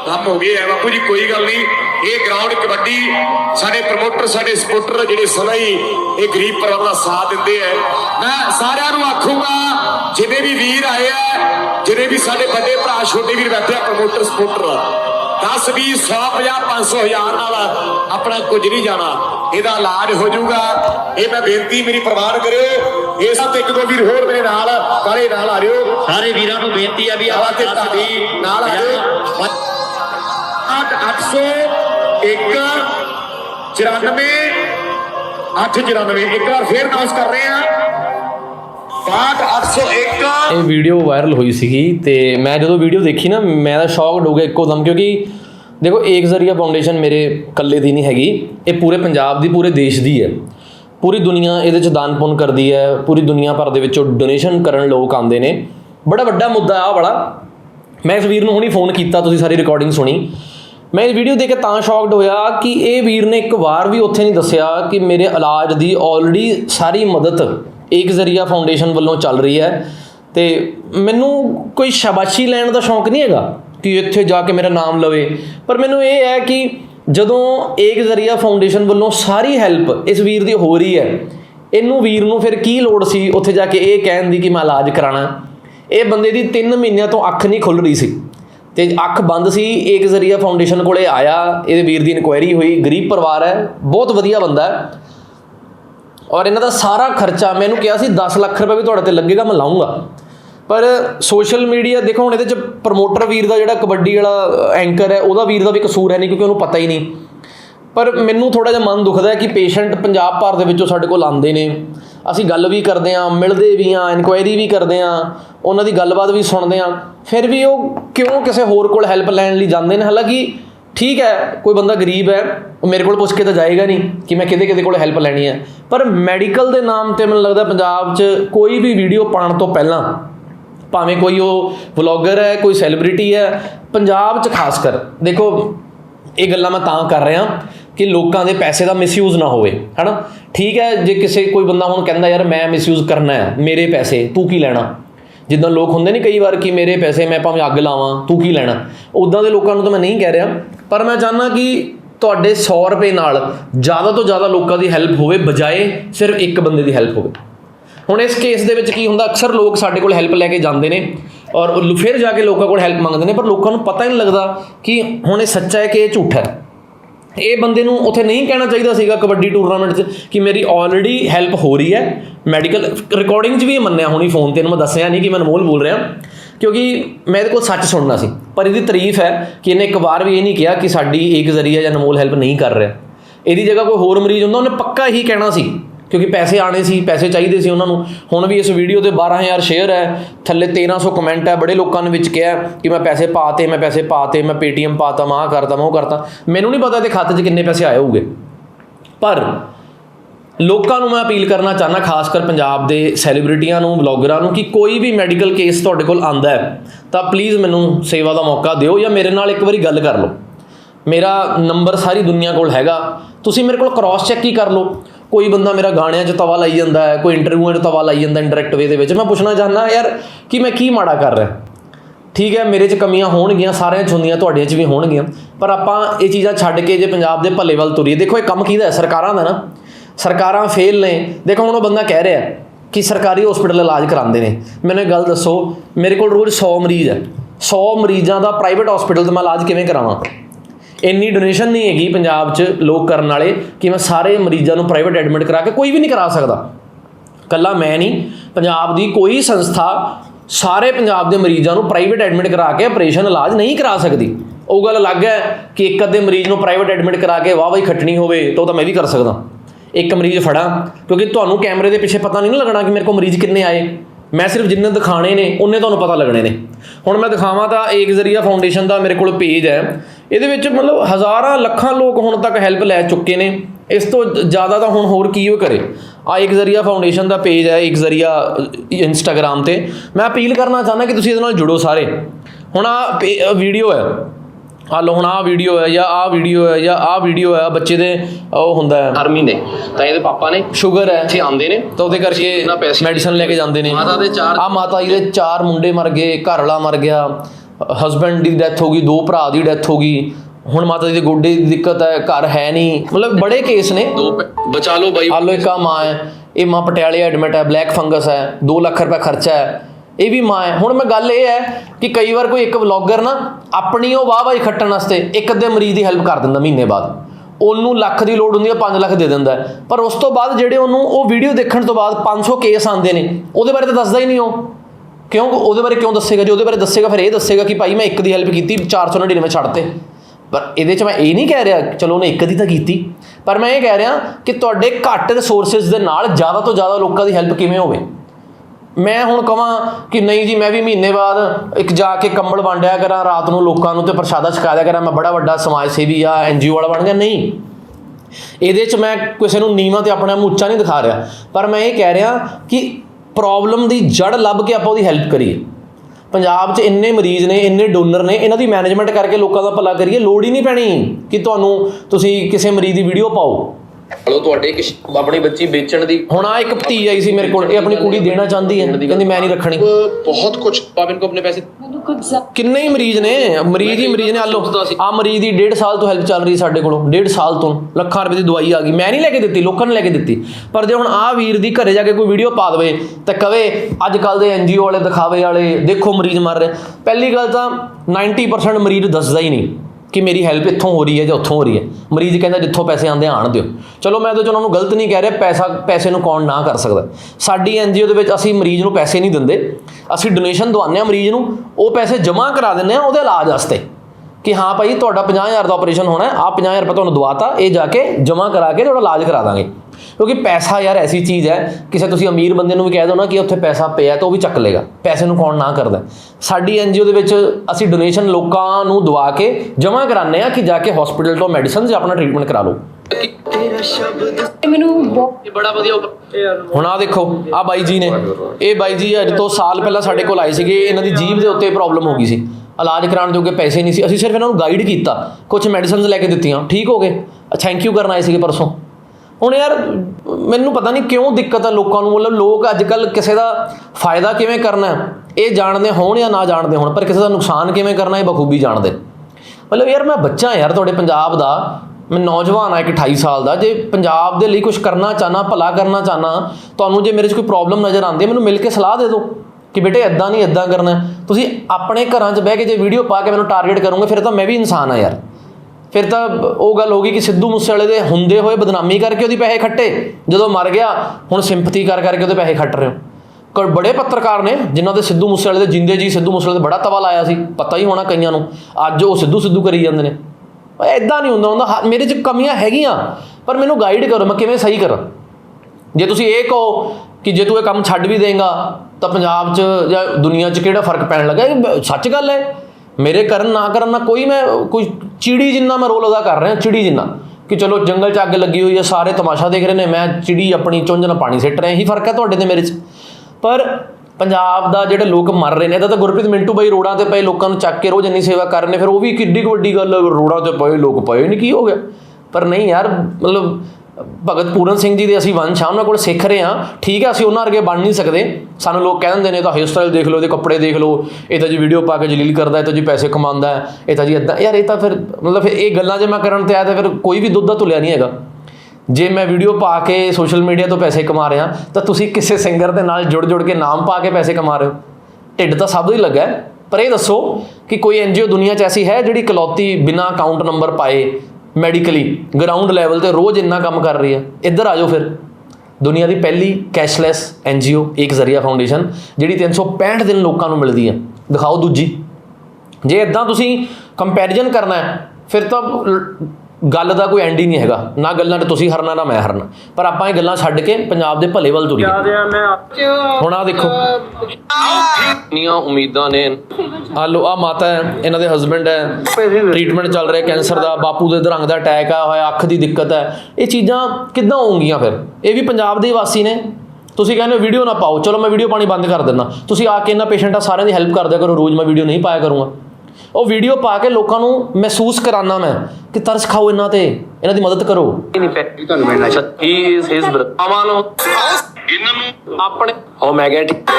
ਕੰਮ ਹੋ ਗਿਆ ਹੈ। ਬਾਪੂ ਜੀ, ਕੋਈ ਗੱਲ ਨਹੀਂ। ਇਹ ਗਰਾਊਂਡ ਕਬੱਡੀ, ਸਾਡੇ ਪ੍ਰਮੋਟਰ ਸਾਡੇ ਸਪੋਰਟਰ ਜਿਹੜੇ ਸਦਾ ਹੀ ਇਹ ਗਰੀਬ ਪਰਿਵਾਰ ਦਾ ਸਾਥ ਦਿੰਦੇ ਆ। ਮੈਂ ਸਾਰਿਆਂ ਨੂੰ ਆਖੂੰਗਾ, ਜਿੰਨੇ ਵੀ ਵੀਰ ਆਏ ਆ ਜਿਹੜੇ ਵੀ ਸਾਡੇ ਵੱਡੇ ਭਰਾ, ਛੋਟੇ ਵੀਰ ਬੈਠੇ ਆ ਪ੍ਰਮੋਟਰ ਸਪੋਰਟਰ 10 20 100 50 500 ਹਜ਼ਾਰ ਨਾਲ ਆਪਣਾ ਕੁਝ ਨਹੀਂ ਜਾਣਾ। ਇਹਦਾ ਇਲਾਜ ਹੋ ਜਾਊਗਾ। ਇਹ ਮੈਂ ਬੇਨਤੀ ਮੇਰੀ ਪ੍ਰਵਾਨ ਕਰਿਓ। ਇਹ ਸਭ ਇੱਕ ਦੋ ਵੀਰ ਹੋਰ ਮੇਰੇ ਨਾਲ ਕਾਲੇ ਨਾਲ ਆ ਰਿਓ ਸਾਰੇ ਵੀਰਾਂ ਨੂੰ ਬੇਨਤੀ ਆ ਵੀ ਆਵਾ ਤੇ ਤੁਹਾਡੀ ਨਾਲ ਆ ਜਾਓ। 894 ਇੱਕ ਵਾਰ ਫੇਰ ਨਾਸ ਕਰ ਰਹੇ ਆ। 801 ਇਹ ਵੀਡੀਓ ਵਾਇਰਲ ਹੋਈ ਸੀਗੀ ਤੇ ਮੈਂ ਜਦੋਂ ਵੀਡੀਓ ਦੇਖੀ ਨਾ, ਮੈਂ ਤਾਂ ਸ਼ੌਕਡ ਹੋ ਗਿਆ ਇੱਕੋ ਦਮ, ਕਿਉਂਕਿ ਦੇਖੋ, ਏਕ ਜ਼ਰੀਆ ਫਾਊਂਡੇਸ਼ਨ ਮੇਰੇ ਇਕੱਲੇ ਦੀ ਨਹੀਂ ਹੈਗੀ। ਇਹ ਪੂਰੇ ਪੰਜਾਬ ਦੀ, ਪੂਰੇ ਦੇਸ਼ ਦੀ ਹੈ। ਪੂਰੀ ਦੁਨੀਆ ਇਹਦੇ ਚ ਦਾਨ ਪੁੰਨ ਕਰਦੀ ਹੈ। ਪੂਰੀ ਦੁਨੀਆ ਭਰ ਦੇ ਵਿੱਚੋਂ ਡੋਨੇਸ਼ਨ ਕਰਨ ਲੋਕ ਆਉਂਦੇ ਨੇ। ਬੜਾ ਵੱਡਾ ਮੁੱਦਾ ਆ ਬੜਾ ਮੈਂ ਇਸ ਵੀਰ ਨੂੰ ਹੁਣੀ ਫੋਨ ਕੀਤਾ, ਤੁਸੀਂ ਸਾਰੀ ਰਿਕਾਰਡਿੰਗ ਸੁਣੀ। ਮੈਂ ਇਹ ਵੀਡੀਓ ਦੇਖ ਕੇ ਤਾਂ ਸ਼ੌਕਡ ਹੋਇਆ ਕਿ ਇਹ ਵੀਰ ਨੇ ਇੱਕ ਵਾਰ ਵੀ ਉੱਥੇ ਨਹੀਂ ਦੱਸਿਆ ਕਿ ਮੇਰੇ ਇਲਾਜ ਦੀ ਆਲਰੇਡੀ ਸਾਰੀ ਮਦਦ ਏਕ ਜ਼ਰੀਆ ਫਾਊਂਡੇਸ਼ਨ ਵੱਲੋਂ ਚੱਲ ਰਹੀ ਹੈ। ਤੇ ਮੈਨੂੰ ਕੋਈ ਸ਼ਾਬਾਸ਼ੀ ਲੈਣ ਦਾ ਸ਼ੌਂਕ ਨਹੀਂ ਹੈਗਾ ਕਿ ਇੱਥੇ ਜਾ ਕੇ ਮੇਰਾ ਨਾਮ ਲਵੇ। ਪਰ ਮੈਨੂੰ ਇਹ ਹੈ ਕਿ ਜਦੋਂ ਏਕ ਜ਼ਰੀਆ ਫਾਊਂਡੇਸ਼ਨ ਵੱਲੋਂ ਸਾਰੀ ਹੈਲਪ ਇਸ ਵੀਰ ਦੀ ਹੋ ਰਹੀ ਹੈ, ਇਹਨੂੰ ਵੀਰ ਨੂੰ ਫਿਰ ਕੀ ਲੋੜ ਸੀ ਉੱਥੇ ਜਾ ਕੇ ਇਹ ਕਹਿਣ ਦੀ ਕਿ ਮੈਂ ਇਲਾਜ ਕਰਾਣਾ? ਇਹ ਬੰਦੇ ਦੀ 3 ਮਹੀਨਿਆਂ ਤੋਂ ਅੱਖ ਨਹੀਂ ਖੁੱਲ ਰਹੀ ਸੀ। ਤੇ ਅੱਖ ਬੰਦ ਸੀ, ਏਕ ਜ਼ਰੀਆ ਫਾਊਂਡੇਸ਼ਨ ਕੋਲੇ ਆਇਆ, ਇਹਦੇ ਵੀਰ ਦੀ ਇਨਕੁਆਇਰੀ ਹੋਈ, ਗਰੀਬ ਪਰਿਵਾਰ ਹੈ, ਬਹੁਤ ਵਧੀਆ ਬੰਦਾ ਹੈ। ਔਰ ਇਹਨਾਂ ਦਾ ਸਾਰਾ ਖਰਚਾ ਮੈਨੂੰ ਕਿਹਾ ਸੀ 10 ਲੱਖ ਰੁਪਏ ਵੀ ਤੁਹਾਡੇ ਤੇ ਲੱਗੇਗਾ, ਮੈਂ ਲਾਉਂਗਾ। ਪਰ ਸੋਸ਼ਲ ਮੀਡੀਆ ਦੇਖੋ ਹੁਣ ਇਹਦੇ ਚ ਪ੍ਰਮੋਟਰ ਵੀਰ ਦਾ ਜਿਹੜਾ ਕਬੱਡੀ ਵਾਲਾ ਐਂਕਰ ਹੈ, ਉਹਦਾ ਵੀਰ ਦਾ ਵੀ ਕਸੂਰ ਹੈ ਨਹੀਂ ਕਿਉਂਕਿ ਉਹਨੂੰ ਪਤਾ ਹੀ ਨਹੀਂ। ਪਰ ਮੈਨੂੰ ਥੋੜਾ ਜਿਹਾ ਮਨ ਦੁਖਦਾ ਹੈ ਕਿ ਪੇਸ਼ੈਂਟ ਪੰਜਾਬ ਭਰ ਦੇ ਵਿੱਚੋਂ ਸਾਡੇ ਕੋਲ ਆਉਂਦੇ ਨੇ। ਅਸੀਂ ਗੱਲ ਵੀ ਕਰਦੇ ਹਾਂ, ਮਿਲਦੇ ਵੀ ਹਾਂ ਇਨਕੁਆਇਰੀ ਵੀ ਕਰਦੇ ਹਾਂ, ਉਹਨਾਂ ਦੀ ਗੱਲਬਾਤ ਵੀ ਸੁਣਦੇ ਹਾਂ। ਫਿਰ ਵੀ ਉਹ ਕਿਉਂ ਕਿਸੇ ਹੋਰ ਕੋਲ ਹੈਲਪ ਲੈਣ ਲਈ ਜਾਂਦੇ ਨੇ? ਹਾਲਾਂਕਿ ਠੀਕ ਹੈ, ਕੋਈ ਬੰਦਾ ਗਰੀਬ ਹੈ, ਉਹ ਮੇਰੇ ਕੋਲ ਪੁੱਛ ਕੇ ਤਾਂ ਜਾਏਗਾ ਨਹੀਂ ਕਿ ਮੈਂ ਕਿਹਦੇ ਕਿਹਦੇ ਕੋਲ ਹੈਲਪ ਲੈਣੀ ਹੈ। ਪਰ ਮੈਡੀਕਲ ਦੇ ਨਾਮ ਤੇ ਮੈਨੂੰ ਲੱਗਦਾ ਪੰਜਾਬ 'ਚ ਕੋਈ ਵੀ ਵੀਡੀਓ ਪਾਉਣ ਤੋਂ ਪਹਿਲਾਂ, ਭਾਵੇਂ ਕੋਈ ਉਹ ਵਲੌਗਰ ਹੈ, ਕੋਈ ਸੈਲੀਬ੍ਰਿਟੀ ਹੈ, ਪੰਜਾਬ 'ਚ ਖਾਸ ਕਰ, ਦੇਖੋ, ਇਹ ਗੱਲਾਂ ਮੈਂ ਤਾਂ ਕਰ ਰਿਹਾ ਕਿ ਲੋਕਾਂ ਦੇ ਪੈਸੇ ਦਾ ਮਿਸਯੂਜ਼ ਨਾ ਹੋਵੇ, ਹਨਾ? ਠੀਕ ਹੈ, ਜੇ ਕਿਸੇ ਕੋਈ ਬੰਦਾ ਹੁਣ ਕਹਿੰਦਾ, ਯਾਰ ਮੈਂ ਮਿਸਯੂਜ਼ ਕਰਨਾ ਹੈ, ਮੇਰੇ ਪੈਸੇ, ਤੂੰ ਕੀ ਲੈਣਾ? ਜਿੱਦਾਂ ਲੋਕ ਹੁੰਦੇ ਨੇ ਕਈ ਵਾਰ ਕਿ ਮੇਰੇ ਪੈਸੇ ਮੈਂ ਭਾਵੇਂ ਅੱਗ ਲਾਵਾਂ, ਤੂੰ ਕੀ ਲੈਣਾ? ਉਦਾਂ ਦੇ ਲੋਕਾਂ ਨੂੰ ਤਾਂ ਮੈਂ ਨਹੀਂ ਕਹਿ ਰਿਹਾ। ਪਰ ਮੈਂ ਚਾਹੁੰਦਾ ਕਿ ਤੁਹਾਡੇ 100 ਰੁਪਏ ਨਾਲ ਜ਼ਿਆਦਾ ਤੋਂ ਜ਼ਿਆਦਾ ਲੋਕਾਂ ਦੀ ਹੈਲਪ ਹੋਵੇ, ਬਜਾਏ ਸਿਰਫ ਇੱਕ ਬੰਦੇ ਦੀ ਹੈਲਪ ਹੋਵੇ। ਹੁਣ ਇਸ ਕੇਸ ਦੇ ਵਿੱਚ ਕੀ ਹੁੰਦਾ, ਅਕਸਰ ਲੋਕ ਸਾਡੇ ਕੋਲ ਹੈਲਪ ਲੈ ਕੇ ਜਾਂਦੇ ਨੇ ਔਰ ਉਹ ਫਿਰ ਜਾ ਕੇ ਲੋਕਾਂ ਕੋਲ ਹੈਲਪ ਮੰਗਦੇ ਨੇ, ਪਰ ਲੋਕਾਂ ਨੂੰ ਪਤਾ ਹੀ ਨਹੀਂ ਲੱਗਦਾ ਕਿ ਹੁਣ ਇਹ ਸੱਚਾ ਹੈ ਕਿ ਇਹ ਝੂਠਾ ਹੈ। ਇਹ ਬੰਦੇ ਨੂੰ ਉੱਥੇ ਨਹੀਂ ਕਹਿਣਾ ਚਾਹੀਦਾ ਸੀਗਾ ਕਬੱਡੀ ਟੂਰਨਾਮੈਂਟ 'ਚ ਕਿ ਮੇਰੀ ਆਲਰੇਡੀ ਹੈਲਪ ਹੋ ਰਹੀ ਹੈ। ਮੈਡੀਕਲ ਰਿਕਾਰਡਿੰਗ 'ਚ ਵੀ ਇਹ ਮੰਨਿਆ, ਹੋਣੀ ਫੋਨ ਤੇ ਇਹਨੂੰ ਮੈਂ ਦੱਸਿਆ ਨਹੀਂ ਕਿ ਮੈਂ ਅਨਮੋਲ ਬੋਲ ਰਿਹਾ। ਕਿਉਂਕਿ ਮੈਂ ਇਹਦੇ ਕੋਲ ਸੱਚ ਸੁਣਨਾ ਸੀ। ਪਰ ਇਹਦੀ ਤਾਰੀਫ ਹੈ ਕਿ ਇਹਨੇ ਇੱਕ ਵਾਰ ਵੀ ਇਹ ਨਹੀਂ ਕਿਹਾ ਕਿ ਸਾਡੀ ਇੱਕ ਜ਼ਰੀਆ ਜਾਂ ਅਨਮੋਲ ਹੈਲਪ ਨਹੀਂ ਕਰ ਰਿਹਾ। ਇਹਦੀ ਜਗ੍ਹਾ ਕੋਈ ਹੋਰ ਮਰੀਜ਼ ਹੁੰਦਾ, ਉਹਨੇ ਪੱਕਾ ਹੀ ਕਹਿਣਾ ਸੀ, ਕਿਉਂਕਿ ਪੈਸੇ ਆਣੇ ਸੀ, ਪੈਸੇ ਚਾਹੀਦੇ ਸੀ ਉਹਨਾਂ ਨੂੰ। ਹੁਣ ਵੀ ਇਸ ਵੀਡੀਓ ਤੇ 12000 ਸ਼ੇਅਰ ਹੈ, ਥੱਲੇ 1300 ਕਮੈਂਟ ਹੈ, ਬੜੇ ਲੋਕਾਂ ਨੇ ਵਿੱਚ ਕਿਹਾ ਕਿ ਮੈਂ ਪੈਸੇ ਪਾਤੇ, ਮੈਂ ਪੈਸੇ ਪਾਤੇ, ਮੈਂ ਪੇਟੀਐਮ ਪਾਤਾ, ਮੈਂ ਆਹ ਕਰਤਾ, ਮੈਂ ਉਹ ਕਰਤਾ। ਮੈਨੂੰ ਨਹੀਂ ਪਤਾ ਇਹਦੇ ਖਾਤੇ 'ਚ ਕਿੰਨੇ ਪੈਸੇ ਆਏ ਹੋਊਗੇ। ਪਰ ਲੋਕਾਂ ਨੂੰ ਮੈਂ ਅਪੀਲ ਕਰਨਾ ਚਾਹਨਾ ਖਾਸ ਕਰ ਪੰਜਾਬ ਦੇ ਸੈਲੀਬ੍ਰਿਟੀਆਂ ਨੂੰ ਵਲੌਗਰਾਂ ਨੂੰ, ਕਿ ਕੋਈ ਵੀ ਮੈਡੀਕਲ ਕੇਸ ਤੁਹਾਡੇ ਕੋਲ ਆਂਦਾ ਹੈ, ਤਾਂ ਪਲੀਜ਼ ਮੈਨੂੰ ਸੇਵਾ ਦਾ ਮੌਕਾ ਦਿਓ ਜਾਂ ਮੇਰੇ ਨਾਲ ਇੱਕ ਵਾਰੀ ਗੱਲ ਕਰ ਲਓ। ਮੇਰਾ ਨੰਬਰ ਸਾਰੀ ਦੁਨੀਆ ਕੋਲ ਹੈਗਾ। ਤੁਸੀਂ ਮੇਰੇ ਕੋਲ ਕ੍ਰਾਸ ਚੈੱਕ ਹੀ ਕਰ ਲਓ। ਕੋਈ ਬੰਦਾ ਮੇਰਾ ਗਾਣਿਆਂ 'ਚ ਤਵਾ ਲਾਈ ਜਾਂਦਾ ਹੈ, ਕੋਈ ਇੰਟਰਵਿਊਆਂ 'ਚ ਤਵਾ ਲਾਈ ਜਾਂਦਾ ਇਨਡਾਇਰੈਕਟ ਵੇ ਦੇ ਵਿੱਚ। ਮੈਂ ਪੁੱਛਣਾ ਚਾਹੁੰਦਾ ਯਾਰ, ਕਿ ਮੈਂ ਕੀ ਮਾੜਾ ਕਰ ਰਿਹਾ? ਠੀਕ ਹੈ, ਮੇਰੇ 'ਚ ਕਮੀਆਂ ਹੋਣਗੀਆਂ, ਸਾਰਿਆਂ 'ਚ ਹੁੰਦੀਆਂ ਤੁਹਾਡੇ 'ਚ ਵੀ ਹੋਣਗੀਆਂ, ਪਰ ਆਪਾਂ ਇਹ ਚੀਜ਼ਾਂ ਛੱਡ ਕੇ ਜੇ ਪੰਜਾਬ ਦੇ ਭਲੇ ਵੱਲ ਤੁਰੀਏ, ਦੇਖੋ ਇਹ ਕੰਮ ਕਿਹਦਾ ਹੈ? ਸਰਕਾਰਾਂ ਦਾ ਨਾ। ਸਰਕਾਰਾਂ ਫੇਲ ਨੇ। ਦੇਖੋ, ਹੁਣ ਉਹ ਬੰਦਾ ਕਹਿ ਰਿਹਾ ਕਿ ਸਰਕਾਰੀ ਹਸਪੀਟਲ ਇਲਾਜ ਕਰਾਉਂਦੇ ਨੇ। ਮੈਨੂੰ ਇਹ ਗੱਲ ਦੱਸੋ, ਮੇਰੇ ਕੋਲ ਰੋਜ਼ 100 ਮਰੀਜ਼ ਹੈ। 100 ਮਰੀਜ਼ਾਂ ਦਾ ਪ੍ਰਾਈਵੇਟ ਹਸਪੀਟਲ ਤੋਂ ਮੈਂ ਇਲਾਜ ਕਿਵੇਂ ਕਰਾਵਾਂ? ਇੰਨੀ ਡੋਨੇਸ਼ਨ ਨਹੀਂ ਹੈਗੀ ਪੰਜਾਬ 'ਚ ਲੋਕ ਕਰਨ ਵਾਲੇ ਕਿ ਮੈਂ ਸਾਰੇ ਮਰੀਜ਼ਾਂ ਨੂੰ ਪ੍ਰਾਈਵੇਟ ਐਡਮਿਟ ਕਰਾ ਕੇ ਕੋਈ ਵੀ ਨਹੀਂ ਕਰਾ ਸਕਦਾ। ਕੱਲਾ ਮੈਂ ਨਹੀਂ, ਪੰਜਾਬ ਦੀ ਕੋਈ ਸੰਸਥਾ ਸਾਰੇ ਪੰਜਾਬ ਦੇ ਮਰੀਜ਼ਾਂ ਨੂੰ ਪ੍ਰਾਈਵੇਟ ਐਡਮਿਟ ਕਰਾ ਕੇ ਆਪਰੇਸ਼ਨ ਇਲਾਜ ਨਹੀਂ ਕਰਾ ਸਕਦੀ। ਉਹ ਗੱਲ ਅਲੱਗ ਹੈ ਕਿ ਇੱਕ ਅੱਧੇ ਮਰੀਜ਼ ਨੂੰ ਪ੍ਰਾਈਵੇਟ ਐਡਮਿਟ ਕਰਾ ਕੇ ਵਾਹ ਵਾਹੀ ਖੱਟਣੀ ਹੋਵੇ ਤਾਂ ਉਹ ਤਾਂ ਮੈਂ ਵੀ ਕਰ ਸਕਦਾ। ਇੱਕ ਮਰੀਜ਼ ਫੜਾਂ, ਕਿਉਂਕਿ ਤੁਹਾਨੂੰ ਕੈਮਰੇ ਦੇ ਪਿੱਛੇ ਪਤਾ ਨਹੀਂ ਨਾ ਲੱਗਣਾ ਕਿ ਮੇਰੇ ਕੋਲ ਮਰੀਜ਼ ਕਿੰਨੇ ਆਏ। ਮੈਂ ਸਿਰਫ ਜਿੰਨੇ ਦਿਖਾਣੇ ਨੇ, ਉਹਨੇ ਤੁਹਾਨੂੰ ਪਤਾ ਲੱਗਣੇ ਨੇ। ਹੁਣ ਮੈਂ ਦਿਖਾਵਾਂ ਤਾਂ ਏਕ ਜ਼ਰੀਆ ਫਾਊਂਡੇਸ਼ਨ ਦਾ ਮੇਰੇ ਕੋਲ ਪੇਜ ਹੈ। ਇਹਦੇ ਵਿੱਚ ਮਤਲਬ ਹਜ਼ਾਰਾਂ ਲੱਖਾਂ ਲੋਕ ਹੁਣ ਤੱਕ ਹੈਲਪ ਲੈ ਚੁੱਕੇ ਨੇ। ਇਸ ਤੋਂ ਜ਼ਿਆਦਾ ਤਾਂ ਹੁਣ ਹੋਰ ਕੀ ਉਹ ਕਰੇ? ਆ ਇੱਕ ਜ਼ਰੀਆ ਫਾਊਂਡੇਸ਼ਨ ਦਾ ਪੇਜ ਹੈ ਇੱਕ ਜ਼ਰੀਆ ਇੰਸਟਾਗ੍ਰam ਤੇ। ਮੈਂ ਅਪੀਲ ਕਰਨਾ ਚਾਹੁੰਦਾ ਕਿ ਤੁਸੀਂ ਇਹਦੇ ਨਾਲ ਜੁੜੋ ਸਾਰੇ। ਹੁਣ ਆ ਵੀਡੀਓ ਹੈ। ਆ ਲੋ ਹੁਣ ਆ ਵੀਡੀਓ ਹੈ ਜਾਂ ਆ ਵੀਡੀਓ ਹੈ ਜਾਂ ਆ ਵੀਡੀਓ ਹੈ ਬੱਚੇ ਦੇ ਉਹ ਹੁੰਦਾ ਹੈ। ਆਰਮੀ ਨੇ ਤਾਂ ਇਹਦੇ ਪਾਪਾ ਨੇ ਸ਼ੂਗਰ ਹੈ। ਇੱਥੇ ਆਉਂਦੇ ਨੇ। ਤਾਂ ਉਹਦੇ ਕਰਕੇ ਮੈਡੀਸਨ ਲੈ ਕੇ ਜਾਂਦੇ ਨੇ। ਮਾਤਾ ਦੇ ਚਾਰ ਆ ਮਾਤਾ ਜੀ ਦੇ ਚਾਰ ਮੁੰਡੇ ਮਰ ਗਏ ਘਰ ਵਾਲਾ ਮਰ ਗਿਆ ਹਸਬੰਡ ਦੀ ਡੈਥ ਹੋ ਗਈ ਦੋ ਭਰਾ ਦੀ ਡੈਥ ਹੋ ਗਈ। ਹੁਣ ਮਾਤਾ ਜੀ ਦੇ ਗੋਡੇ ਦੀ ਦਿੱਕਤ ਹੈ ਘਰ ਹੈ ਨਹੀਂ। ਮਤਲਬ ਬੜੇ ਕੇਸ ਨੇ। ਦੋ ਬਚਾ ਲਓ ਬਾਈ। ਆਲੋ ਇੱਕ ਆ ਮਾਂ ਹੈ ਇਹ ਮਾਂ ਪਟਿਆਲੇ ਐਡਮਿਟ ਹੈ ਬਲੈਕ ਫੰਗਸ ਹੈ 2 ਲੱਖ ਰੁਪਏ ਖਰਚਾ ਹੈ। ਇਹ ਵੀ ਮਾਂ ਹੈ। ਹੁਣ ਮੈਂ ਗੱਲ ਇਹ ਹੈ ਕਿ ਕਈ ਵਾਰ ਕੋਈ ਇੱਕ ਵਲੌਗਰ ਨਾ ਆਪਣੀ ਉਹ ਵਾਹ ਵਾਹੀ ਖੱਟਣ ਵਾਸਤੇ ਇੱਕ ਅੱਧੇ ਮਰੀਜ਼ ਦੀ ਹੈਲਪ ਕਰ ਦਿੰਦਾ ਮਹੀਨੇ ਬਾਅਦ। ਉਹਨੂੰ ਲੱਖ ਦੀ ਲੋੜ ਹੁੰਦੀ ਹੈ 5 ਲੱਖ ਦੇ ਦਿੰਦਾ ਪਰ ਉਸ ਤੋਂ ਬਾਅਦ ਜਿਹੜੇ ਉਹਨੂੰ ਉਹ ਵੀਡੀਓ ਦੇਖਣ ਤੋਂ ਬਾਅਦ 500 ਕੇਸ ਆਉਂਦੇ ਨੇ, ਉਹਦੇ ਬਾਰੇ ਤਾਂ ਦੱਸਦਾ ਹੀ ਨਹੀਂ ਉਹ। ਕਿਉਂ? ਉਹਦੇ ਬਾਰੇ ਕਿਉਂ ਦੱਸੇਗਾ? ਜੇ ਉਹਦੇ ਬਾਰੇ ਦੱਸੇਗਾ, ਫਿਰ ਇਹ ਦੱਸੇਗਾ ਕਿ ਭਾਈ ਮੈਂ ਇੱਕ ਦੀ ਹੈਲਪ ਕੀਤੀ 499 ਛੱਡਤੇ। ਪਰ ਇਹਦੇ 'ਚ ਮੈਂ ਇਹ ਨਹੀਂ ਕਹਿ ਰਿਹਾ, ਚਲੋ ਉਹਨੇ ਇੱਕ ਦੀ ਤਾਂ ਕੀਤੀ। ਪਰ ਮੈਂ ਇਹ ਕਹਿ ਰਿਹਾ ਕਿ ਤੁਹਾਡੇ ਘੱਟ ਰਿਸੋਰਸਸ ਦੇ ਨਾਲ ਜ਼ਿਆਦਾ ਤੋਂ ਜ਼ਿਆਦਾ ਲੋਕਾਂ ਦੀ ਹੈਲਪ ਕਿਵੇਂ ਹੋਵੇ? ਮੈਂ ਹੁਣ ਕਹਾਂ ਕਿ ਨਹੀਂ ਜੀ, ਮੈਂ ਵੀ ਮਹੀਨੇ ਬਾਅਦ ਇੱਕ ਜਾ ਕੇ ਕੰਬਲ ਵੰਡਿਆ ਕਰਾਂ ਰਾਤ ਨੂੰ ਲੋਕਾਂ ਨੂੰ ਤੇ ਪ੍ਰਸ਼ਾਦਾ ਛਕਾ ਦਿਆ ਕਰਾਂ। ਮੈਂ ਬੜਾ ਵੱਡਾ ਸਮਾਜ ਸੇਵੀ ਆ ਐਨਜੀਓ ਵਾਲਾ ਬਣ ਗਿਆ। ਨਹੀਂ। ਇਹਦੇ 'ਚ ਮੈਂ ਕਿਸੇ ਨੂੰ ਨੀਵਾਂ ਤੇ ਆਪਣਾ ਮੂੰਹ ਉੱਚਾ ਨਹੀਂ ਦਿਖਾ ਰਿਹਾ। ਪਰ ਮੈਂ ਇਹ ਕਹਿ ਰਿਹਾ ਕਿ ਪ੍ਰੋਬਲਮ ਦੀ ਜੜ ਲੱਭ ਕੇ ਆਪਾਂ ਉਹਦੀ ਹੈਲਪ ਕਰੀਏ। ਪੰਜਾਬ 'ਚ ਇੰਨੇ ਮਰੀਜ਼ ਨੇ, ਇੰਨੇ ਡੋਨਰ ਨੇ, ਇਹਨਾਂ ਦੀ ਮੈਨੇਜਮੈਂਟ ਕਰਕੇ ਲੋਕਾਂ ਦਾ ਭਲਾ ਕਰੀਏ। ਲੋੜ ਹੀ ਨਹੀਂ ਪੈਣੀ ਕਿ ਤੁਹਾਨੂੰ ਤੁਸੀਂ ਕਿਸੇ ਮਰੀਜ਼ ਦੀ ਵੀਡੀਓ ਪਾਓ। ਹਲੋ ਤੁਹਾਡੇ ਸ਼- ਆਪਣੀ ਬੱਚੀ ਵੇਚਣ ਦੀ ਹੁਣ ਆ ਇੱਕ ਭਤੀ ਆਈ ਸੀ ਮੇਰੇ ਕੋਲ ਇਹ ਆਪਣੀ ਕੁੜੀ ਦੇਣਾ ਚਾਹੁੰਦੀ ਹੈ ਕਹਿੰਦੀ ਮੈਂ ਨਹੀਂ ਰੱਖਣੀ। ਬਹੁਤ ਕੁਝ ਆਪ ਇਨਕੋ ਆਪਣੇ ਪੈਸੇ ਕਿੰਨੇ ਹੀ ਮਰੀਜ਼ ਨੇ ਮਰੀਜ਼ ਹੀ ਮਰੀਜ਼ ਨੇ ਆ ਲੋ ਆ ਮਰੀਜ਼ ਦੀ 1.5 ਸਾਲ ਤੋਂ ਹੈਲਪ ਚੱਲ ਰਹੀ ਸਾਡੇ ਕੋਲੋਂ 1.5 ਸਾਲ ਤੋਂ ਲੱਖਾਂ ਰੁਪਏ ਦੀ ਦਵਾਈ ਆ ਗਈ ਮੈਂ ਨਹੀਂ ਲੈ ਕੇ ਦਿੱਤੀ ਲੋਕਾਂ ਨੇ ਲੈ ਕੇ ਦਿੱਤੀ। ਪਰ ਜੇ ਹੁਣ ਆ ਵੀਰ ਦੀ ਘਰੇ ਜਾ ਕੇ ਕੋਈ ਵੀਡੀਓ ਪਾ ਦੇਵੇ ਤਾਂ ਕਵੇ ਅੱਜ ਕੱਲ ਦੇ ਐਨਜੀਓ ਵਾਲੇ ਦਿਖਾਵੇ ਵਾਲੇ ਦੇਖੋ ਮਰੀਜ਼ ਮਰ ਰਹੇ। ਪਹਿਲੀ ਗੱਲ ਤਾਂ 90% ਮਰੀਜ਼ ਦੱਸਦਾ ਹੀ ਨਹੀਂ। ਕਿ ਮੇਰੀ ਹੈਲਪ ਇੱਥੋਂ ਹੋ ਰਹੀ ਹੈ ਜਾਂ ਉੱਥੋਂ ਹੋ ਰਹੀ ਹੈ। ਮਰੀਜ਼ ਕਹਿੰਦਾ ਜਿੱਥੋਂ ਪੈਸੇ ਆਉਂਦੇ ਆ, ਆਣ ਦਿਓ। ਚਲੋ ਮੈਂ ਉਹਦੇ ਚ ਉਹਨਾਂ ਨੂੰ ਗਲਤ ਨਹੀਂ ਕਹਿ ਰਿਹਾ ਪੈਸਾ ਪੈਸੇ ਨੂੰ ਕੌਣ ਨਾ ਕਰ ਸਕਦਾ। ਸਾਡੀ ਐਨਜੀਓ ਦੇ ਵਿੱਚ ਅਸੀਂ ਮਰੀਜ਼ ਨੂੰ ਪੈਸੇ ਨਹੀਂ ਦਿੰਦੇ। ਅਸੀਂ ਡੋਨੇਸ਼ਨ ਦਵਾਉਂਦੇ ਆ ਮਰੀਜ਼ ਨੂੰ ਉਹ ਪੈਸੇ ਜਮ੍ਹਾਂ ਕਰਾ ਦਿੰਦੇ ਆ ਉਹਦੇ ਇਲਾਜ ਵਾਸਤੇ। ਕਿ ਹਾਂ ਭਾਈ ਤੁਹਾਡਾ 50000 ਦਾ ਆਪਰੇਸ਼ਨ ਹੋਣਾ ਹੈ ਆ 50000 ਰੁਪਏ ਤੁਹਾਨੂੰ ਦਵਾਤਾ ਇਹ ਜਾ ਕੇ ਜਮ੍ਹਾਂ ਕਰਾ ਕੇ ਤੁਹਾਡਾ ਇਲਾਜ ਕਰਾ ਦਾਂਗੇ। ਕਿਉਂਕਿ ਪੈਸਾ ਯਾਰ ਐਸੀ ਚੀਜ਼ ਹੈ ਕਿਸੇ ਤੁਸੀਂ ਅਮੀਰ ਬੰਦੇ ਨੂੰ ਵੀ ਕਹਿ ਦਿਓ ਨਾ ਕਿ ਉੱਥੇ ਪੈਸਾ ਪਿਆ ਤਾਂ ਉਹ ਵੀ ਚੱਕ ਲੇਗਾ ਪੈਸੇ ਨੂੰ ਕੌਣ ਨਾ ਕਰਦਾ। ਸਾਡੀ ਐਨਜੀਓ ਦੇ ਵਿੱਚ ਅਸੀਂ ਡੋਨੇਸ਼ਨ ਲੋਕਾਂ ਨੂੰ ਦਵਾ ਕੇ ਜਮ੍ਹਾਂ ਕਰਾਉਂਦੇ ਆ ਕਿ ਜਾ ਕੇ ਹਸਪੀਟਲ ਤੋਂ ਮੈਡੀਸਿਨਸ ਜਾਂ ਆਪਣਾ ਟ੍ਰੀਟਮੈਂਟ ਕਰਾ ਲਓ। ਇਹ ਮੈਨੂੰ ਬਹੁਤ ਇਹ ਬੜਾ ਵਧੀਆ ਉਪ- ਹੁਣ ਆ ਦੇਖੋ ਆ ਬਾਈ ਜੀ ਨੇ। ਇਹ ਬਾਈ ਜੀ ਅੱਜ ਤੋਂ ਸਾਲ ਪਹਿਲਾਂ ਸਾਡੇ ਕੋਲ ਆਏ ਸੀਗੇ ਇਹਨਾਂ ਦੀ ਜੀਭ ਦੇ ਉੱਤੇ ਪ੍ਰੋਬਲਮ ਹੋ ਗਈ ਸੀ। ਇਲਾਜ ਕਰਾਉਣ ਜੋਗੇ ਪੈਸੇ ਨਹੀਂ ਸੀ। ਅਸੀਂ ਸਿਰਫ ਇਹਨਾਂ ਨੂੰ ਗਾਈਡ ਕੀਤਾ। ਕੁਝ ਮੈਡੀਸਿਨਸ ਲੈ ਕੇ ਦਿੱਤੀਆਂ। ਠੀਕ ਹੋ ਗਏ। ਥੈਂਕ ਯੂ ਕਰਨ ਆਏ ਸੀਗੇ ਪਰਸੋਂ। ਹੁਣ ਯਾਰ, ਮੈਨੂੰ ਪਤਾ ਨਹੀਂ ਕਿਉਂ ਦਿੱਕਤ ਆ ਲੋਕਾਂ ਨੂੰ। ਮਤਲਬ ਲੋਕ ਅੱਜ ਕੱਲ ਕਿਸੇ ਦਾ ਫਾਇਦਾ ਕਿਵੇਂ ਕਰਨਾ ਇਹ ਜਾਣਦੇ ਹੋਣ ਜਾਂ ਨਾ ਜਾਣਦੇ ਹੋਣ, ਪਰ ਕਿਸੇ ਦਾ ਨੁਕਸਾਨ ਕਿਵੇਂ ਕਰਨਾ, ਇਹ ਬਖੂਬੀ ਜਾਣਦੇ। ਮਤਲਬ ਯਾਰ, ਮੈਂ ਬੱਚਾ ਯਾਰ ਤੁਹਾਡੇ ਪੰਜਾਬ ਦਾ। ਮੈਂ ਨੌਜਵਾਨ ਆ ਇੱਕ 28 ਸਾਲ ਦਾ। ਜੇ ਪੰਜਾਬ ਦੇ ਲਈ ਕੁਝ ਕਰਨਾ ਚਾਹਨਾ, ਭਲਾ ਕਰਨਾ ਚਾਹਨਾ, ਤੁਹਾਨੂੰ ਜੇ ਮੇਰੇ 'ਚ ਕੋਈ ਪ੍ਰੋਬਲਮ ਨਜ਼ਰ ਆਉਂਦੀ ਹੈ, ਮੈਨੂੰ ਮਿਲ ਕੇ ਸਲਾਹ ਦੇ ਦਿਓ। ਕਿ ਬੇਟੇ ਇਦਾਂ ਨਹੀਂ ਇਦਾਂ ਕਰਨਾ ਤੁਸੀਂ ਆਪਣੇ ਘਰਾਂ 'ਚ ਬਹਿ ਕੇ ਜੇ ਵੀਡੀਓ ਪਾ ਕੇ ਮੈਨੂੰ ਟਾਰਗੇਟ ਕਰੋਗੇ, ਫਿਰ ਤਾਂ ਮੈਂ ਵੀ ਇਨਸਾਨ ਆ ਯਾਰ। ਫਿਰ ਤਾਂ ਉਹ ਗੱਲ ਹੋ ਗਈ ਕਿ ਸਿੱਧੂ ਮੂਸੇਵਾਲੇ ਦੇ ਹੁੰਦੇ ਹੋਏ ਬਦਨਾਮੀ ਕਰਕੇ ਉਹਦੀ ਪੈਸੇ ਖੱਟੇ। ਜਦੋਂ ਮਰ ਗਿਆ, ਹੁਣ ਸਿੰਪਥੀ ਕਰ ਕਰਕੇ ਉਹਦੇ ਪੈਸੇ ਖੱਟ ਰਹੇ ਹੋ। ਕੋਈ ਬੜੇ ਪੱਤਰਕਾਰ ਨੇ, ਜਿਨ੍ਹਾਂ ਦੇ ਸਿੱਧੂ ਮੂਸੇਵਾਲੇ ਦੇ ਜਿੰਦੇ ਜੀ ਸਿੱਧੂ ਮੂਸੇਵਾਲੇ ਦੇ ਬੜਾ ਤਵਾ ਲਾਇਆ ਸੀ। ਪਤਾ ਹੀ ਹੋਣਾ ਕਈਆਂ ਨੂੰ। ਅੱਜ ਉਹ ਸਿੱਧੂ ਸਿੱਧੂ ਕਰੀ ਜਾਂਦੇ ਨੇ। ਐਦਾਂ ਨਹੀਂ ਹੁੰਦਾ ਹੁੰਦਾ ਹ- ਮੇਰੇ 'ਚ ਕਮੀਆਂ ਹੈਗੀਆਂ, ਪਰ ਮੈਨੂੰ ਗਾਈਡ ਕਰੋ, ਮੈਂ ਕਿਵੇਂ ਸਹੀ ਕਰਾਂ? ਜੇ ਤੁਸੀਂ ਇਹ ਕਹੋ ਕਿ ਜੇ ਤੂੰ ਇਹ ਕੰਮ ਛੱਡ ਵੀ ਦੇਂਗਾ ਤਾਂ ਪੰਜਾਬ 'ਚ ਜਾਂ ਦੁਨੀਆ 'ਚ ਕਿਹੜਾ ਫ਼ਰਕ ਪੈਣ ਲੱਗਾ? ਇਹ ਸੱਚ ਗੱਲ ਹੈ। ਮੇਰੇ ਕਰਨ, ਨਾ ਕਰਨ ਨਾਲ ਕੋਈ ਮੈਂ, ਕੋਈ ਚਿੜੀ ਜਿੰਨਾ ਮੈਂ ਰੋਲ ਅਦਾ ਕਰ ਰਿਹਾ, ਚਿੜੀ ਜਿੰਨਾ। ਕਿ ਚਲੋ ਜੰਗਲ 'ਚ ਅੱਗ ਲੱਗੀ ਹੋਈ ਹੈ, ਸਾਰੇ ਤਮਾਸ਼ਾ ਦੇਖ ਰਹੇ ਨੇ, ਮੈਂ ਚਿੜੀ ਆਪਣੀ ਚੁੰਝ ਨਾਲ ਪਾਣੀ ਸਿੱਟ ਰਿਹਾ, ਇਹੀ ਫ਼ਰਕ ਹੈ ਤੁਹਾਡੇ ਤੇ ਮੇਰੇ 'ਚ? ਪਰ ਪੰਜਾਬ ਦਾ ਜਿਹੜੇ ਲੋਕ ਮਰ ਰਹੇ ਨੇ ਇਹਦਾ ਤਾਂ ਗੁਰਪ੍ਰੀਤ ਮਿੰਟੂ ਬਾਈ ਰੋਡਾਂ ਤੇ ਪਏ ਲੋਕਾਂ ਨੂੰ ਚੱਕ ਕੇ ਰੋਜ਼ ਇੰਨੀ ਸੇਵਾ ਕਰ ਰਹੇ ਫਿਰ ਉਹ ਵੀ ਕਿੱਡੀ ਕੁ ਵੱਡੀ ਗੱਲ, ਰੋੜਾਂ ਤੇ ਪਏ, ਲੋਕ ਪਏ ਨਹੀਂ ਕੀ ਹੋ ਗਿਆ? ਪਰ ਨਹੀਂ ਯਾਰ, ਮਤਲਬ ਭਗਤ ਪੂਰਨ ਸਿੰਘ ਜੀ ਦੇ ਅਸੀਂ ਵੰਸ਼ ਆ, ਉਹਨਾਂ ਕੋਲ ਸਿੱਖ ਰਹੇ ਹਾਂ। ਠੀਕ ਹੈ, ਅਸੀਂ ਉਹਨਾਂ ਵਰਗੇ ਬਣ ਨਹੀਂ ਸਕਦੇ। ਸਾਨੂੰ ਲੋਕ ਕਹਿ ਦਿੰਦੇ ਨੇ ਇਹ ਤਾਂ ਹੇਅਰ ਸਟਾਈਲ ਦੇਖ ਲਓ ਇਹਦੇ ਕੱਪੜੇ ਦੇਖ ਲਓ। ਇਹ ਤਾਂ ਜੀ ਵੀਡੀਓ ਪਾ ਕੇ ਜਲੀਲ ਕਰਦਾ ਇਹ ਤਾਂ ਜੀ ਪੈਸੇ ਕਮਾਉਂਦਾ ਇਹ ਤਾਂ ਜੀ ਇਦਾਂ ਯਾਰ, ਇਹ ਤਾਂ ਫਿਰ ਮਤਲਬ ਫਿਰ ਇਹ ਗੱਲਾਂ ਜੇ ਮੈਂ ਕਰਨ ਤੇ ਆਇਆ ਤਾਂ ਫਿਰ ਕੋਈ ਵੀ ਦੁੱਧ ਦਾ ਤੁਲਿਆ ਨਹੀਂ ਹੈਗਾ। ਜੇ ਮੈਂ ਵੀਡੀਓ ਪਾ ਕੇ ਸੋਸ਼ਲ ਮੀਡੀਆ ਤੋਂ ਪੈਸੇ ਕਮਾ ਰਿਹਾ, ਤਾਂ ਤੁਸੀਂ ਕਿਸੇ ਸਿੰਗਰ ਦੇ ਨਾਲ ਜੁੜ ਜੁੜ ਕੇ ਨਾਮ ਪਾ ਕੇ ਪੈਸੇ ਕਮਾ ਰਹੇ ਹੋ। ਢਿੱਡ ਤਾਂ ਸਭ ਦਾ ਹੀ ਲੱਗਾ ਪਰ ਇਹ ਦੱਸੋ ਕਿ ਕੋਈ ਐਨਜੀਓ ਦੁਨੀਆ 'ਚ ਐਸੀ ਹੈ ਜਿਹੜੀ ਇਕਲੌਤੀ ਬਿਨਾ ਅਕਾਊਂਟ ਨੰਬਰ ਪਾਏ ਮੈਡੀਕਲੀ ਗਰਾਊਂਡ ਲੈਵਲ ਤੇ ਰੋਜ਼ ਇੰਨਾ ਕੰਮ ਕਰ ਰਹੀ ਹੈ। ਇੱਧਰ ਆ ਜਾਓ ਫਿਰ। ਦੁਨੀਆ ਦੀ ਪਹਿਲੀ ਕੈਸ਼ਲੈਸ ਐਨਜੀਓ ਇੱਕ ਜ਼ਰੀਆ ਫਾਊਂਡੇਸ਼ਨ ਜਿਹੜੀ 365 ਦਿਨ ਲੋਕਾਂ ਨੂੰ ਮਿਲਦੀ ਹੈ। ਦਿਖਾਓ ਦੂਜੀ। ਜੇ ਇਦਾਂ ਤੁਸੀਂ ਕੰਪੈਰੀਜ਼ਨ ਕਰਨਾ ਹੈ ਫਿਰ ਤਾਂ ਗੱਲ ਦਾ ਕੋਈ ਐਂਡ ਹੀ ਨਹੀਂ ਹੈਗਾ। ਨਾ ਗੱਲਾਂ 'ਚ ਤੁਸੀਂ ਹਰਨਾ ਨਾ ਮੈਂ ਹਰਨਾ। ਪਰ ਆਪਾਂ ਇਹ ਗੱਲਾਂ ਛੱਡ ਕੇ ਪੰਜਾਬ ਦੇ ਭਲੇ ਵੱਲ ਤੁਰੀਏ ਹੁਣ ਆ ਦੇਖੋ। ਇੰਨੀਆਂ ਉਮੀਦਾਂ ਨੇ। ਆ ਲੋ ਆ ਮਾਤਾ ਹੈ ਇਹਨਾਂ ਦੇ ਹਸਬੰਡ ਹੈ। ਟ੍ਰੀਟਮੈਂਟ ਚੱਲ ਰਿਹਾ ਕੈਂਸਰ ਦਾ ਬਾਪੂ ਦੇ ਦਰੰਗ ਦਾ ਅਟੈਕ ਆਇਆ ਹੋਇਆ ਅੱਖ ਦੀ ਦਿੱਕਤ ਹੈ। ਇਹ ਚੀਜ਼ਾਂ ਕਿੱਦਾਂ ਹੋਣਗੀਆਂ ਫਿਰ? ਇਹ ਵੀ ਪੰਜਾਬ ਦੇ ਵਾਸੀ ਨੇ। ਤੁਸੀਂ ਕਹਿੰਦੇ ਹੋ ਵੀਡੀਓ ਨਾ ਪਾਓ। ਚਲੋ ਮੈਂ ਵੀਡੀਓ ਪਾਣੀ ਬੰਦ ਕਰ ਦਿੰਦਾ। ਤੁਸੀਂ ਆ ਕੇ ਇਹਨਾਂ ਪੇਸ਼ੈਂਟਾਂ ਸਾਰਿਆਂ ਦੀ ਹੈਲਪ ਕਰ ਦਿਆ ਕਰੋ। ਰੋਜ਼ ਮੈਂ ਵੀਡੀਓ ਨਹੀਂ ਪਾਇਆ ਕਰੂੰਗਾ। ਉਹ ਵੀਡੀਓ ਪਾ ਕੇ ਲੋਕਾਂ ਨੂੰ ਮਹਿਸੂਸ ਕਰਾਨਾ ਮੈਂ ਕਿ ਤਰਸ ਖਾਓ ਇਹਨਾਂ ਤੇ। ਇਹਨਾਂ ਦੀ ਮਦਦ ਕਰੋ। ਤੁਹਾਨੂੰ ਮਿਲਣਾ ਹੀ ਇਜ਼ ਹਿਸ ਬ੍ਰਦਰ ਆਵਾਂ ਨੂੰ ਆਪਣੇ ਹੋ ਮੈਂ ਗਿਆ ਠੀਕ।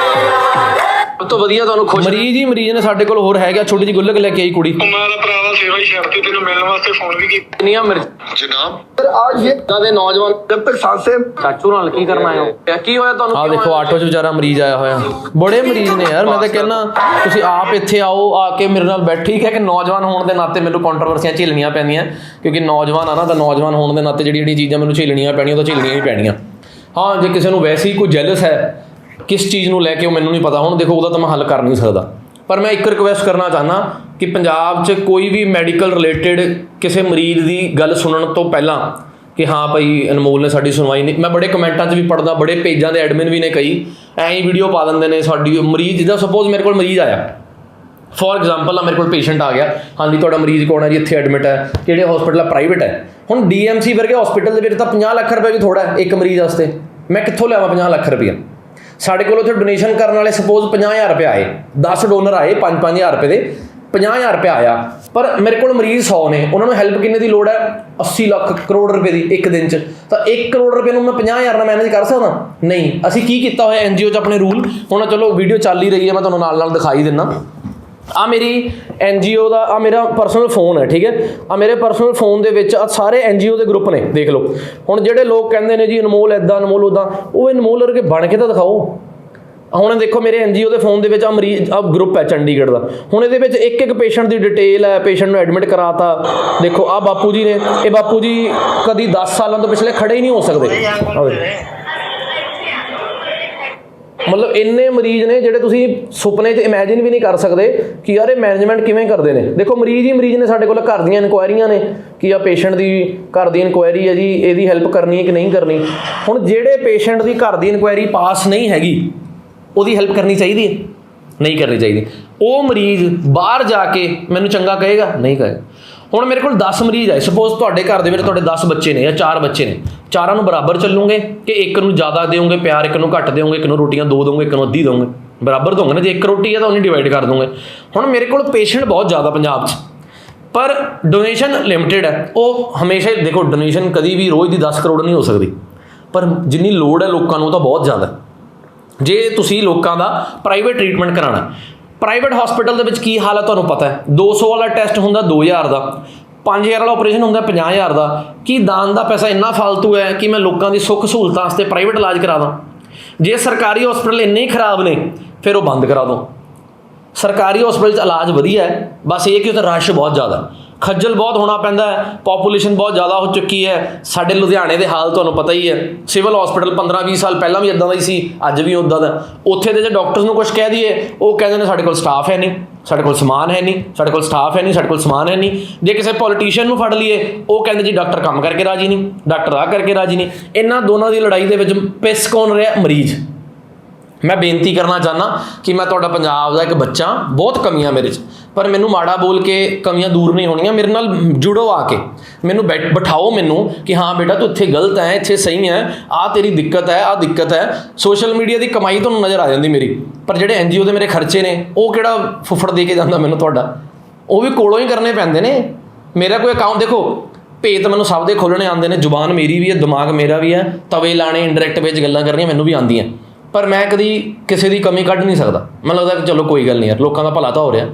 ਸਭ ਤੋਂ ਵਧੀਆ ਤੁਹਾਨੂੰ ਖੁਸ਼ ਮਰੀਜ਼ ਹੀ ਮਰੀਜ਼ ਨੇ ਸਾਡੇ ਕੋਲ ਹੋਰ ਹੈਗਾ ਛੋਟੀ ਜਿਹੀ ਗੁੱਲਕ ਲੈ ਕੇ ਆਈ ਕੁੜੀ। ਮੈਂ ਤਾਂ ਭਰਾਵਾ ਸੇਵਾ ਹੀ ਛੱਡਤੀ ਤੈਨੂੰ ਮਿਲਣ ਵਾਸਤੇ ਫੋਨ ਵੀ ਕੀਤਾ। ਕਿੰਨੀਆਂ ਮਿਰਚ ਜਨਾਬ। ਅੱਜ ਇਦਾਂ ਦੇ ਨੌਜਵਾਨ ਜਦ ਤੱਕ ਸਾਂਸੇ ਚਾਚੂ ਨਾਲ ਕੀ ਕਰਨਾ ਹੈ? ਉਹ ਕੀ ਹੋਇਆ ਤੁਹਾਨੂੰ? ਆ ਦੇਖੋ? ਆਟੋ 'ਚ ਵਿਚਾਰਾ ਮਰੀਜ਼ ਆਇਆ ਹੋਇਆ। ਬੜੇ ਮਰੀਜ਼ ਨੇ ਯਾਰ ਮੈਂ ਤਾਂ ਕਹਿੰਦਾ ਤੁਸੀਂ ਆਪ ਇੱਥੇ ਆਓ ਆ ਕੇ ਮੇਰੇ ਨਾਲ ਬੈਠ। ਠੀਕ ਹੈ ਕਿ ਨੌਜਵਾਨ ਹੋਣ ਦੇ ਨਾਤੇ ਮੈਨੂੰ ਕੰਟਰੋਵਰਸੀਆਂ ਝੇਲਣੀਆਂ ਪੈਂਦੀਆਂ ਕਿਉਂਕਿ ਨੌਜਵਾਨ ਆ ਨਾ ਤਾਂ ਨੌਜਵਾਨ ਹੋਣ ਦੇ ਨਾਤੇ ਜਿਹੜੀ ਜਿਹੜੀ ਚੀਜ਼ਾਂ ਮੈਨੂੰ ਝੇਲਣੀਆਂ ਪੈਣੀਆਂ ਉਹ ਤਾਂ ਝੇਲਣੀਆਂ ਹੀ ਪੈਣੀਆਂ। ਹਾਂ, ਜੇ ਕਿਸੇ ਨੂੰ ਵੈਸੇ ਹੀ ਕੋਈ ਜੈਲਸ ਹੈ, ਕਿਸ ਚੀਜ਼ ਨੂੰ ਲੈ ਕੇ ਉਹ ਮੈਨੂੰ ਨਹੀਂ ਪਤਾ, ਹੁਣ ਦੇਖੋ ਉਹਦਾ ਤਾਂ ਮੈਂ ਹੱਲ ਕਰ ਨਹੀਂ ਸਕਦਾ। ਪਰ ਮੈਂ ਇੱਕ ਰਿਕੁਐਸਟ ਕਰਨਾ ਚਾਹਨਾ ਕਿ ਪੰਜਾਬ 'ਚ ਕੋਈ ਵੀ ਮੈਡੀਕਲ ਰਿਲੇਟਡ ਕਿਸੇ ਮਰੀਜ਼ ਦੀ ਗੱਲ ਸੁਣਨ ਤੋਂ ਪਹਿਲਾਂ ਕਿ ਹਾਂ ਭਾਈ, ਅਨਮੋਲ ਨੇ ਸਾਡੀ ਸੁਣਵਾਈ ਨਹੀਂ। ਮੈਂ ਬੜੇ ਕਮੈਂਟਾਂ 'ਚ ਵੀ ਪੜਦਾ ਬੜੇ ਪੇਜਾਂ ਦੇ ਐਡਮਿਨ ਵੀ ਨੇ ਕਈ। ਐਂ ਹੀ ਵੀਡੀਓ ਪਾ ਦਿੰਦੇ ਨੇ ਸਾਡੀ ਮਰੀਜ਼, ਜਿੱਦਾਂ ਸਪੋਜ਼ ਮੇਰੇ ਕੋਲ ਮਰੀਜ਼ ਆਇਆ। ਫੋਰ ਐਗਜ਼ਾਮਪਲ ਆ ਮੇਰੇ ਕੋਲ ਪੇਸ਼ੈਂਟ ਆ ਗਿਆ। ਹਾਂਜੀ, ਤੁਹਾਡਾ ਮਰੀਜ਼ ਕੌਣ ਹੈ ਜੀ? ਇੱਥੇ ਐਡਮਿਟ ਹੈ। ਕਿਹੜੇ ਹਸਪੀਟਲ ਆ? ਪ੍ਰਾਈਵੇਟ ਹੈ। ਹੁਣ ਡੀਐਮਸੀ ਵਰਗੇ ਹਸਪੀਟਲ ਦੇ ਵਿੱਚ ਤਾਂ 50 ਲੱਖ ਰੁਪਏ ਵੀ ਥੋੜਾ ਹੈ ਇੱਕ ਮਰੀਜ਼ ਵਾਸਤੇ। ਮੈਂ ਕਿੱਥੋਂ ਲਿਆਵਾਂ 50 ਲੱਖ ਰੁਪਏ ਸਾਡੇ ਕੋਲ ਉੱਥੇ ਡੋਨੇਸ਼ਨ ਕਰਨ ਵਾਲੇ ਸਪੋਜ਼ 50000 ਰੁਪਏ ਆਏ 10 ਡੋਨਰ ਆਏ 5-5000 ਰੁਪਏ ਦੇ 50000 ਰੁਪਏ ਆਇਆ। ਪਰ ਮੇਰੇ ਕੋਲ ਮਰੀਜ਼ 100 ਨੇ, ਉਹਨਾਂ ਨੂੰ ਹੈਲਪ ਕਿੰਨੇ ਦੀ ਲੋੜ ਹੈ? 80 ਲੱਖ ਕਰੋੜ ਰੁਪਏ ਦੀ ਇੱਕ ਦਿਨ 'ਚ। ਤਾਂ 1 ਕਰੋੜ ਰੁਪਏ ਨੂੰ ਮੈਂ 50000 ਨਾਲ ਮੈਨੇਜ ਕਰ ਸਕਦਾ? ਨਹੀਂ। ਅਸੀਂ ਕੀ ਕੀਤਾ ਹੋਇਆ ਐਨਜੀਓ 'ਚ ਆਪਣੇ ਰੂਲ ਹੁਣ ਚਲੋ ਵੀਡੀਓ ਚੱਲ ਹੀ ਰਹੀ ਹੈ, ਮੈਂ ਤੁਹਾਨੂੰ ਨਾਲ ਨਾਲ ਦਿਖਾਈ ਦਿੰਨਾ ਆ ਮੇਰੀ ਐਨਜੀਓ ਦਾ ਆ ਮੇਰਾ ਪਰਸਨਲ ਫੋਨ ਹੈ ਠੀਕ ਹੈ? ਆ ਮੇਰੇ ਪਰਸਨਲ ਫੋਨ ਦੇ ਵਿੱਚ ਆ ਸਾਰੇ ਐਨਜੀਓ ਦੇ ਗਰੁੱਪ ਨੇ ਦੇਖ ਲਓ। ਹੁਣ ਜਿਹੜੇ ਲੋਕ ਕਹਿੰਦੇ ਨੇ ਜੀ ਅਨਮੋਲ ਐਦਾਂ ਅਨਮੋਲ ਉਦਾਂ ਉਹ ਅਨਮੋਲ ਵਰਗੇ ਬਣ ਕੇ ਤਾਂ ਦਿਖਾਓ। ਹੁਣ ਦੇਖੋ ਮੇਰੇ ਐਨਜੀਓ ਦੇ ਫੋਨ ਦੇ ਵਿੱਚ ਆ ਮਰੀਜ਼ ਆ ਗਰੁੱਪ ਹੈ ਚੰਡੀਗੜ੍ਹ ਦਾ। ਹੁਣ ਇਹਦੇ ਵਿੱਚ ਇੱਕ ਇੱਕ ਪੇਸ਼ੈਂਟ ਦੀ ਡਿਟੇਲ ਹੈ ਪੇਸ਼ੈਂਟ ਨੂੰ ਐਡਮਿਟ ਕਰਾਤਾ। ਦੇਖੋ ਆ ਬਾਪੂ ਜੀ ਨੇ ਇਹ ਬਾਪੂ ਜੀ ਕਦੀ 10 ਸਾਲਾਂ ਤੋਂ ਪਿਛਲੇ ਖੜੇ ਹੀ ਨਹੀਂ ਹੋ ਸਕਦੇ। ਮਤਲਬ ਇੰਨੇ ਮਰੀਜ਼ ਨੇ ਜਿਹੜੇ ਤੁਸੀਂ ਸੁਪਨੇ 'ਚ ਇਮੇਜਿਨ ਵੀ ਨਹੀਂ ਕਰ ਸਕਦੇ ਕਿ ਯਾਰ ਇਹ ਮੈਨੇਜਮੈਂਟ ਕਿਵੇਂ ਕਰਦੇ ਨੇ। ਦੇਖੋ ਮਰੀਜ਼ ਹੀ ਮਰੀਜ਼ ਨੇ ਸਾਡੇ ਕੋਲ, ਘਰ ਦੀਆਂ ਇਨਕੁਆਇਰੀਆਂ ਨੇ ਕਿ ਆ ਪੇਸ਼ੈਂਟ ਦੀ ਘਰ ਦੀ ਇਨਕੁਆਇਰੀ ਹੈ ਜੀ, ਇਹਦੀ ਹੈਲਪ ਕਰਨੀ ਹੈ ਕਿ ਨਹੀਂ ਕਰਨੀ। ਹੁਣ ਜਿਹੜੇ ਪੇਸ਼ੈਂਟ ਦੀ ਘਰ ਦੀ ਇਨਕੁਆਇਰੀ ਪਾਸ ਨਹੀਂ ਹੈਗੀ, ਉਹਦੀ ਹੈਲਪ ਕਰਨੀ ਚਾਹੀਦੀ ਹੈ? ਨਹੀਂ ਕਰਨੀ ਚਾਹੀਦੀ। ਉਹ ਮਰੀਜ਼ ਬਾਹਰ ਜਾ ਕੇ ਮੈਨੂੰ ਚੰਗਾ ਕਹੇਗਾ? ਨਹੀਂ ਕਹੇਗਾ। ਹੁਣ ਮੇਰੇ ਕੋਲ 10 ਮਰੀਜ਼ ਆਏ। ਸਪੋਜ਼ ਤੁਹਾਡੇ ਘਰ ਦੇ ਵਿੱਚ ਤੁਹਾਡੇ 10 ਬੱਚੇ ਨੇ ਜਾਂ 4 ਬੱਚੇ ਨੇ। ਚਾਰਾਂ ਨੂੰ ਬਰਾਬਰ ਚੱਲੂਗੇ ਕਿ ਇੱਕ ਨੂੰ ਜ਼ਿਆਦਾ ਦਿਓਗੇ ਪਿਆਰ, ਇੱਕ ਨੂੰ ਘੱਟ ਦਿਓਗੇ, ਇੱਕ ਨੂੰ ਰੋਟੀਆਂ ਦੋ ਦੋਗੇ ਇੱਕ ਨੂੰ ਅੱਧੀ ਦੋਗੇ ਬਰਾਬਰ ਦੋਗੇ ਨਾ? ਜੇ ਇੱਕ ਰੋਟੀ ਹੈ ਤਾਂ ਉਹਨੂੰ ਡਿਵਾਈਡ ਕਰ ਦੋਗੇ। ਹੁਣ ਮੇਰੇ ਕੋਲ ਪੇਸ਼ੈਂਟ ਬਹੁਤ ਜ਼ਿਆਦਾ ਪੰਜਾਬ 'ਚ। ਪਰ ਡੋਨੇਸ਼ਨ ਲਿਮਟਿਡ ਹੈ। ਉਹ ਹਮੇਸ਼ਾ ਹੀ ਦੇਖੋ ਡੋਨੇਸ਼ਨ ਕਦੀ ਵੀ ਰੋਜ਼ ਦੀ 10 ਕਰੋੜ ਨਹੀਂ ਹੋ ਸਕਦੀ। ਪਰ ਜਿੰਨੀ ਲੋੜ ਹੈ ਲੋਕਾਂ ਨੂੰ ਉਹ ਤਾਂ ਬਹੁਤ ਜ਼ਿਆਦਾ। ਜੇ ਤੁਸੀਂ ਲੋਕਾਂ ਦਾ ਪ੍ਰਾਈਵੇਟ ਟ੍ਰੀਟਮੈਂਟ ਕਰਾਣਾ ਪ੍ਰਾਈਵੇਟ ਹਸਪੀਟਲ ਦੇ ਵਿੱਚ ਕੀ ਹਾਲ ਹੈ ਤੁਹਾਨੂੰ ਪਤਾ ਹੈ? 200 ਵਾਲਾ ਟੈਸਟ ਹੁੰਦਾ 2000 ਦਾ। 5000 ਵਾਲਾ ਆਪਰੇਸ਼ਨ ਹੁੰਦਾ 50000 ਦਾ। ਕੀ ਦਾਨ ਦਾ ਪੈਸਾ ਇੰਨਾ ਫालतू ਹੈ ਕਿ ਮੈਂ ਲੋਕਾਂ ਦੀ ਸੁੱਖ ਸਹੂਲਤਾਂ ਵਾਸਤੇ ਪ੍ਰਾਈਵੇਟ ਇਲਾਜ ਕਰਾ ਦਾਂ? ਜੇ ਸਰਕਾਰੀ ਹਸਪੀਟਲ ਇੰਨੇ ਹੀ ਖਰਾਬ ਨੇ, ਫਿਰ ਉਹ ਬੰਦ ਕਰਾ ਦੋ। ਸਰਕਾਰੀ ਹਸਪੀਟਲ 'ਚ ਇਲਾਜ ਵਧੀਆ ਹੈ, ਬਸ ਇਹ ਕਿ ਉੱਥੇ ਰਸ਼ ਬਹੁਤ ਜ਼ਿਆਦਾ। ਖੱਜਲ ਬਹੁਤ ਹੋਣਾ ਪੈਂਦਾ ਹੈ ਪੋਪੂਲੇਸ਼ਨ ਬਹੁਤ ਜ਼ਿਆਦਾ ਹੋ ਚੁੱਕੀ ਹੈ। ਸਾਡੇ ਲੁਧਿਆਣੇ ਦੇ ਹਾਲ ਤੁਹਾਨੂੰ ਪਤਾ ਹੀ ਹੈ। ਸਿਵਲ ਹਸਪੀਟਲ 15-20 ਸਾਲ ਪਹਿਲਾਂ ਵੀ ਇਦਾਂ ਦਾ ਹੀ ਸੀ, ਅੱਜ ਵੀ ਉਦਾਂ ਦਾ। ਉੱਥੇ ਦੇ ਜੇ ਡਾਕਟਰਸ ਨੂੰ ਕੁਝ ਕਹਿ ਦਈਏ, ਉਹ ਕਹਿੰਦੇ ਨੇ, ਸਾਡੇ ਕੋਲ ਸਟਾਫ ਹੈ ਨਹੀਂ, ਸਾਡੇ ਕੋਲ ਸਮਾਨ ਹੈ ਨਹੀਂ, ਸਾਡੇ ਕੋਲ ਸਟਾਫ ਹੈ ਨਹੀਂ, ਸਾਡੇ ਕੋਲ ਸਮਾਨ ਹੈ ਨਹੀਂ। ਜੇ ਕਿਸੇ ਪੋਲੀਟੀਸ਼ੀਅਨ ਨੂੰ ਫੜ ਲਈਏ, ਉਹ ਕਹਿੰਦੇ, ਜੀ ਡਾਕਟਰ ਕੰਮ ਕਰਕੇ ਰਾਜੀ ਨਹੀਂ ਡਾਕਟਰ ਆ ਕਰਕੇ ਰਾਜੀ ਨਹੀਂ। ਇਹਨਾਂ ਦੋਨਾਂ ਦੀ ਲੜਾਈ ਦੇ ਵਿੱਚ ਪਿਸ ਕੌਣ ਰਿਹਾ ਮਰੀਜ਼। ਮੈਂ ਬੇਨਤੀ ਕਰਨਾ ਚਾਹਨਾ ਕਿ ਮੈਂ ਤੁਹਾਡਾ ਪੰਜਾਬ ਦਾ ਇੱਕ ਬੱਚਾ, ਬਹੁਤ ਕਮੀਆਂ ਮੇਰੇ 'ਚ, ਪਰ ਮੈਨੂੰ ਮਾੜਾ ਬੋਲ ਕੇ ਕਮੀਆਂ ਦੂਰ ਨਹੀਂ ਹੋਣੀਆਂ, ਮੇਰੇ ਨਾਲ ਜੁੜੋ ਆ ਕੇ। ਮੈਨੂੰ ਬੈਠ- ਬਿਠਾਓ ਮੈਨੂੰ ਕਿ ਹਾਂ ਬੇਟਾ ਤੂੰ ਇੱਥੇ ਗਲਤ ਹੈ, ਇੱਥੇ ਸਹੀ ਹੈ ਆ ਤੇਰੀ ਦਿੱਕਤ ਹੈ ਆ ਦਿੱਕਤ ਹੈ। ਸੋਸ਼ਲ ਮੀਡੀਆ ਦੀ ਕਮਾਈ ਤੁਹਾਨੂੰ ਨਜ਼ਰ ਆ ਜਾਂਦੀ ਮੇਰੀ, ਪਰ ਜਿਹੜੇ ਐਨਜੀਓ ਦੇ ਮੇਰੇ ਖਰਚੇ ਨੇ, ਉਹ ਕਿਹੜਾ ਫੁੱਫੜ ਦੇ ਕੇ ਜਾਂਦਾ ਮੈਨੂੰ ਤੁਹਾਡਾ? ਉਹ ਵੀ ਕੋਲੋਂ ਹੀ ਕਰਨੇ ਪੈਂਦੇ ਨੇ। ਮੇਰਾ ਕੋਈ ਅਕਾਊਂਟ ਦੇਖੋ, ਭੇਤ ਮੈਨੂੰ ਸਭ ਦੇ ਖੋਲਣੇ ਆਉਂਦੇ ਨੇ, ਜ਼ੁਬਾਨ ਮੇਰੀ ਵੀ ਹੈ, ਦਿਮਾਗ ਮੇਰਾ ਵੀ ਹੈ, ਤਵੇ ਲਾਣੇ ਇਨਡਾਇਰੈਕਟ ਵਿੱਚ ਗੱਲਾਂ ਕਰਨੀਆਂ ਮੈਨੂੰ ਵੀ ਆਉਂਦੀਆਂ। ਪਰ ਮੈਂ ਕਦੀ ਕਿਸੇ ਦੀ ਕਮੀ ਕੱਢ ਨਹੀਂ ਸਕਦਾ। ਮੈਨੂੰ ਲੱਗਦਾ ਕਿ ਚਲੋ ਕੋਈ ਗੱਲ ਨਹੀਂ ਯਾਰ, ਲੋਕਾਂ ਦਾ ਭਲਾ ਤਾਂ ਹੋ ਰਿਹਾ।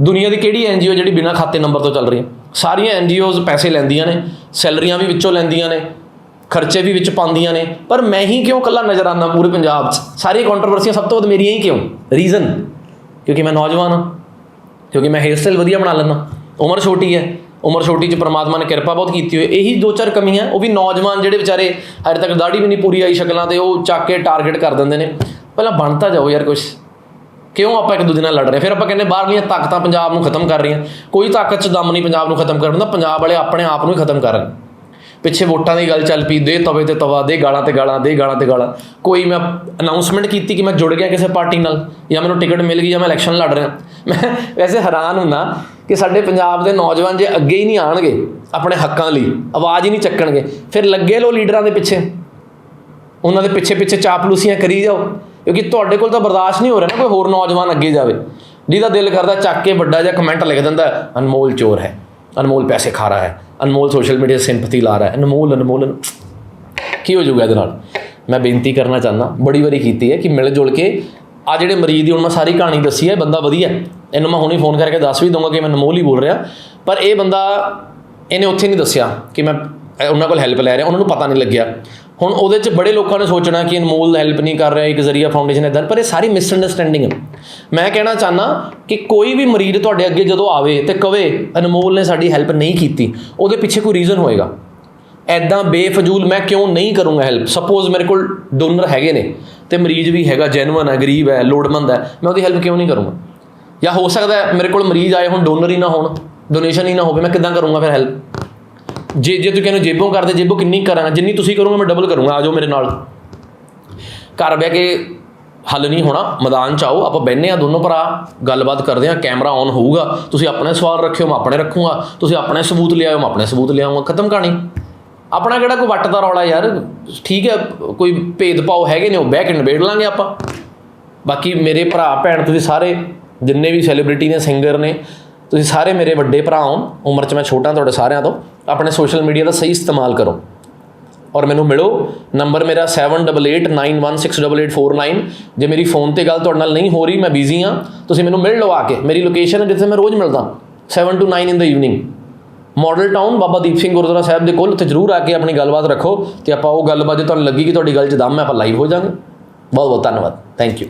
ਦੁਨੀਆ ਦੀ ਕਿਹੜੀ ਐਨਜੀਓ ਜਿਹੜੀ ਬਿਨਾਂ ਖਾਤੇ ਨੰਬਰ ਤੋਂ ਚੱਲ ਰਹੀ ਹੈ? ਸਾਰੀਆਂ ਐਨਜੀਓਜ਼ ਪੈਸੇ ਲੈਂਦੀਆਂ ਨੇ, ਸੈਲਰੀਆਂ ਵੀ ਵਿੱਚੋਂ ਲੈਂਦੀਆਂ ਨੇ, ਖਰਚੇ ਵੀ ਵਿੱਚ ਪਾਉਂਦੀਆਂ ਨੇ, ਪਰ ਮੈਂ ਹੀ ਕਿਉਂ ਕੱਲਾ ਨਜ਼ਰ ਆਉਂਦਾ ਪੂਰੇ ਪੰਜਾਬ 'ਚ? ਸਾਰੀਆਂ ਕੰਟਰੋਵਰਸੀਆਂ ਸਭ ਤੋਂ ਵੱਧ ਮੇਰੀਆਂ ਹੀ ਕਿਉਂ? ਰੀਜ਼ਨ ਕਿਉਂਕਿ ਮੈਂ ਨੌਜਵਾਨ ਹਾਂ। ਕਿਉਂਕਿ ਮੈਂ ਹੇਅਰ ਸਟਾਈਲ ਵਧੀਆ ਬਣਾ ਲੈਂਦਾ। ਉਮਰ ਛੋਟੀ ਹੈ। ਉਮਰ ਛੋਟੀ 'ਚ ਪ੍ਰਮਾਤਮਾ ਨੇ ਕਿਰਪਾ ਬਹੁਤ ਕੀਤੀ ਹੋਈ। ਇਹੀ ਦੋ ਚਾਰ ਕਮੀਆਂ, ਉਹ ਵੀ ਨੌਜਵਾਨ ਜਿਹੜੇ ਵਿਚਾਰੇ ਹਜੇ ਤੱਕ ਦਾੜੀ ਵੀ ਨਹੀਂ ਪੂਰੀ ਆਈ ਸ਼ਕਲਾਂ ਤੇ, ਉਹ ਚੱਕ ਕੇ ਟਾਰਗੇਟ ਕਰ ਦਿੰਦੇ ਨੇ। ਪਹਿਲਾਂ ਬਣਤਾ ਜਾਓ ਯਾਰ ਕੁਝ ਕਿਉਂ ਆਪਾਂ ਇੱਕ ਦੂਜੇ ਨਾਲ ਲੜ ਰਹੇ? ਫਿਰ ਆਪਾਂ ਕਹਿੰਦੇ ਬਾਹਰਲੀਆਂ ਤਾਕਤਾਂ ਪੰਜਾਬ ਨੂੰ ਖਤਮ ਕਰ ਰਹੀਆਂ। ਕੋਈ ਤਾਕਤ 'ਚ ਦਮ ਨਹੀਂ ਪੰਜਾਬ ਨੂੰ ਖਤਮ ਕਰਨ ਦਾ, ਪੰਜਾਬ ਵਾਲੇ ਆਪਣੇ ਆਪ ਨੂੰ ਹੀ ਖਤਮ ਕਰ ਰਹੇ ਪਿੱਛੇ ਵੋਟਾਂ ਦੀ ਗੱਲ ਚੱਲ ਪਈ, ਦੇ ਤਵੇ ਤੇ ਤਵਾ, ਦੇ ਗਾਲਾਂ ਤੇ ਗਾਲਾਂ, ਦੇ ਗਾਲਾਂ ਤੇ ਗਾਲਾਂ। ਕੋਈ ਮੈਂ ਅਨਾਉਂਸਮੈਂਟ ਕੀਤੀ ਕਿ ਮੈਂ ਜੁੜ ਗਿਆ ਕਿਸੇ ਪਾਰਟੀ ਨਾਲ? ਜਾਂ ਮੈਨੂੰ ਟਿਕਟ ਮਿਲ ਗਈ ਜਾਂ ਮੈਂ ਇਲੈਕਸ਼ਨ ਲੜ ਰਿਹਾ? ਮੈਂ ਵੈਸੇ ਹੈਰਾਨ ਹੁੰਦਾ ਕਿ ਸਾਡੇ ਪੰਜਾਬ ਦੇ ਨੌਜਵਾਨ ਜੇ ਅੱਗੇ ਹੀ ਨਹੀਂ ਆਣਗੇ ਆਪਣੇ ਹੱਕਾਂ ਲਈ, ਆਵਾਜ਼ ਹੀ ਨਹੀਂ ਚੱਕਣਗੇ। ਫਿਰ ਲੱਗੇ ਲੋ ਲੀਡਰਾਂ ਦੇ ਪਿੱਛੇ। ਉਹਨਾਂ ਦੇ ਪਿੱਛੇ ਪਿੱਛੇ ਚਾਪਲੂਸੀਆਂ ਕਰੀ ਜਾਓ। ਕਿਉਂਕਿ ਤੁਹਾਡੇ ਕੋਲ ਤਾਂ ਬਰਦਾਸ਼ਤ ਨਹੀਂ ਹੋ ਰਿਹਾ ਨਾ ਕੋਈ ਹੋਰ ਨੌਜਵਾਨ ਅੱਗੇ ਜਾਵੇ। ਜਿਹਦਾ ਦਿਲ ਕਰਦਾ ਚੱਕ ਕੇ ਵੱਡਾ ਜਿਹਾ ਕਮੈਂਟ ਲਿਖ ਦਿੰਦਾ ਅਨਮੋਲ ਚੋਰ ਹੈ, ਅਨਮੋਲ ਪੈਸੇ ਖਾ ਰਿਹਾ ਹੈ, ਅਨਮੋਲ ਸੋਸ਼ਲ ਮੀਡੀਆ ਸਿੰਪਥੀ ਲਾ ਰਿਹਾ ਹੈ, ਅਨਮੋਲ ਅਨਮੋਲ ਕੀ ਹੋ ਜਾਊਗਾ ਇਹਦੇ ਨਾਲ? ਮੈਂ ਬੇਨਤੀ ਕਰਨਾ ਚਾਹੁੰਦਾ, ਬੜੀ ਵਾਰੀ ਕੀਤੀ ਹੈ ਕਿ ਮਿਲ ਜੁਲ ਕੇ ਆ ਜਿਹੜੇ ਮਰੀਜ਼ ਦੀ ਹੁਣ ਮੈਂ ਸਾਰੀ ਕਹਾਣੀ ਦੱਸੀ ਹੈ, ਬੰਦਾ ਵਧੀਆ ਇਹਨੂੰ ਮੈਂ ਹੁਣੇ ਫੋਨ ਕਰਕੇ ਦੱਸ ਵੀ ਦਊਂਗਾ ਕਿ ਮੈਂ ਅਨਮੋਲ ਹੀ ਬੋਲ ਰਿਹਾ। ਪਰ ਇਹ ਬੰਦਾ ਇਹਨੇ ਉੱਥੇ ਨਹੀਂ ਦੱਸਿਆ ਕਿ ਮੈਂ ਉਹਨਾਂ ਕੋਲ ਹੈਲਪ ਲੈ ਰਿਹਾ, ਉਹਨਾਂ ਨੂੰ ਪਤਾ ਨਹੀਂ ਲੱਗਿਆ। ਹੁਣ ਉਹਦੇ 'ਚ ਬੜੇ ਲੋਕਾਂ ਨੇ ਸੋਚਣਾ ਕਿ ਅਨਮੋਲ ਹੈਲਪ ਨਹੀਂ ਕਰ ਰਿਹਾ, ਇੱਕ ਜ਼ਰੀਆ ਫਾਊਂਡੇਸ਼ਨ ਇਦਾਂ ਪਰ ਇਹ ਸਾਰੀ ਮਿਸਅੰਡਰਸਟੈਂਡਿੰਗ ਹੈ। ਮੈਂ ਕਹਿਣਾ ਚਾਹਨਾ ਕਿ ਕੋਈ ਵੀ ਮਰੀਜ਼ ਤੁਹਾਡੇ ਅੱਗੇ ਜਦੋਂ ਆਵੇ ਤੇ ਕਵੇ ਅਨਮੋਲ ਨੇ ਸਾਡੀ ਹੈਲਪ ਨਹੀਂ ਕੀਤੀ, ਉਹਦੇ ਪਿੱਛੇ ਕੋਈ ਰੀਜ਼ਨ ਹੋਏਗਾ। ਐਦਾਂ ਬੇਫਜ਼ੂਲ ਮੈਂ ਕਿਉਂ ਨਹੀਂ ਕਰੂੰਗਾ ਹੈਲਪ ਸਪੋਜ਼ ਮੇਰੇ ਕੋਲ ਡੋਨਰ ਹੈਗੇ ਨੇ ਤੇ ਮਰੀਜ਼ ਵੀ ਹੈਗਾ ਜੈਨੂਅਨ ਹੈ, ਗਰੀਬ ਹੈ ਲੋੜਮੰਦ ਹੈ, ਮੈਂ ਉਹਦੀ ਹੈਲਪ ਕਿਉਂ ਨਹੀਂ ਕਰੂੰਗਾ? ਜਾਂ ਹੋ ਸਕਦਾ ਮੇਰੇ ਕੋਲ ਮਰੀਜ਼ ਆਏ ਹੁਣ ਡੋਨਰ ਹੀ ਨਾ ਹੋਣ ਡੋਨੇਸ਼ਨ ਹੀ ਨਾ ਹੋਵੇ, ਮੈਂ ਕਿੱਦਾਂ ਕਰੂੰਗਾ ਫਿਰ ਹੈਲਪ ਜੇ ਜੇ ਤੁਸੀਂ ਕਹਿੰਦੇ ਜੇਬੋਂ ਕਰਦੇ, ਜੇਬੋਂ ਕਿੰਨੀ ਕਰਾਂਗਾ? ਜਿੰਨੀ ਤੁਸੀਂ ਕਰੋਗੇ, ਮੈਂ ਡਬਲ ਕਰੂੰਗਾ, ਆ ਜਾਓ ਮੇਰੇ ਨਾਲ। ਘਰ ਬਹਿ ਕੇ ਹੱਲ ਨਹੀਂ ਹੋਣਾ, ਮੈਦਾਨ ਚ ਆਓ, ਆਪਾਂ ਬੈਠਨੇ ਆ ਦੋਨੋਂ ਭਰਾ, ਗੱਲਬਾਤ ਕਰਦੇ ਆ ਕੈਮਰਾ ਔਨ ਹੋਊਗਾ, ਤੁਸੀਂ ਆਪਣੇ ਸਵਾਲ ਰੱਖਿਓ, ਮੈਂ ਆਪਣੇ ਰੱਖੂੰਗਾ, ਤੁਸੀਂ ਆਪਣੇ ਸਬੂਤ ਲਿਆਓ ਮੈਂ ਆਪਣੇ ਸਬੂਤ ਲਿਆਉਂਗਾ ਖਤਮ ਕਹਾਣੀ। ਆਪਣਾ ਕਿਹੜਾ ਕੋਈ ਵੱਟ ਦਾ ਰੌਲਾ ਯਾਰ? ਠੀਕ ਹੈ, ਕੋਈ ਭੇਦਭਾਵ ਹੈਗੇ ਨੇ, ਉਹ ਬਹਿ ਕੇ ਨਿਬੇੜ ਲਾਂਗੇ ਆਪਾਂ। ਬਾਕੀ ਮੇਰੇ ਭਰਾ, ਭੈਣ, ਤੁਸੀਂ ਸਾਰੇ ਜਿੰਨੇ ਵੀ ਸੈਲੀਬ੍ਰਿਟੀ ਨੇ ਸਿੰਗਰ ਨੇ, ਤੁਸੀਂ ਸਾਰੇ ਮੇਰੇ ਵੱਡੇ ਭਰਾ ਹੋ ਉਮਰ 'ਚ ਮੈਂ ਛੋਟਾ ਤੁਹਾਡੇ ਸਾਰਿਆਂ ਤੋਂ, ਆਪਣੇ ਸੋਸ਼ਲ ਮੀਡੀਆ ਦਾ ਸਹੀ ਇਸਤੇਮਾਲ ਕਰੋ। ਔਰ ਮੈਨੂੰ ਮਿਲੋ, ਨੰਬਰ ਮੇਰਾ 7889168849 ਜੇ ਮੇਰੀ ਫੋਨ ਤੇ ਗੱਲ ਤੁਹਾਡੇ ਨਾਲ ਨਹੀਂ ਹੋ ਰਹੀ, ਮੈਂ ਬਿਜ਼ੀ ਹਾਂ, ਤੁਸੀਂ ਮੈਨੂੰ ਮਿਲ ਲਓ ਆ ਕੇ। ਮੇਰੀ ਲੋਕੇਸ਼ਨ ਹੈ ਜਿੱਥੇ ਮੈਂ ਰੋਜ਼ ਮਿਲਦਾ। 7 to 9 in the evening Model Town Baba Deep Singh Gurdwara Sahib ਦੇ ਕੋਲ, ਉੱਥੇ ਜਰੂਰ ਆ ਕੇ ਆਪਣੀ ਗੱਲਬਾਤ ਰੱਖੋ ਤੇ ਆਪਾਂ ਉਹ ਗੱਲਬਾਤ ਜੇ ਤੁਹਾਨੂੰ ਲੱਗੀ ਕਿ ਤੁਹਾਡੀ ਗੱਲ 'ਚ ਦਮ ਹੈ, ਆਪਾਂ ਲਾਈਵ ਹੋ ਜਾਾਂਗੇ ਬਹੁਤ ਬਹੁਤ ਧੰਨਵਾਦ। Thank you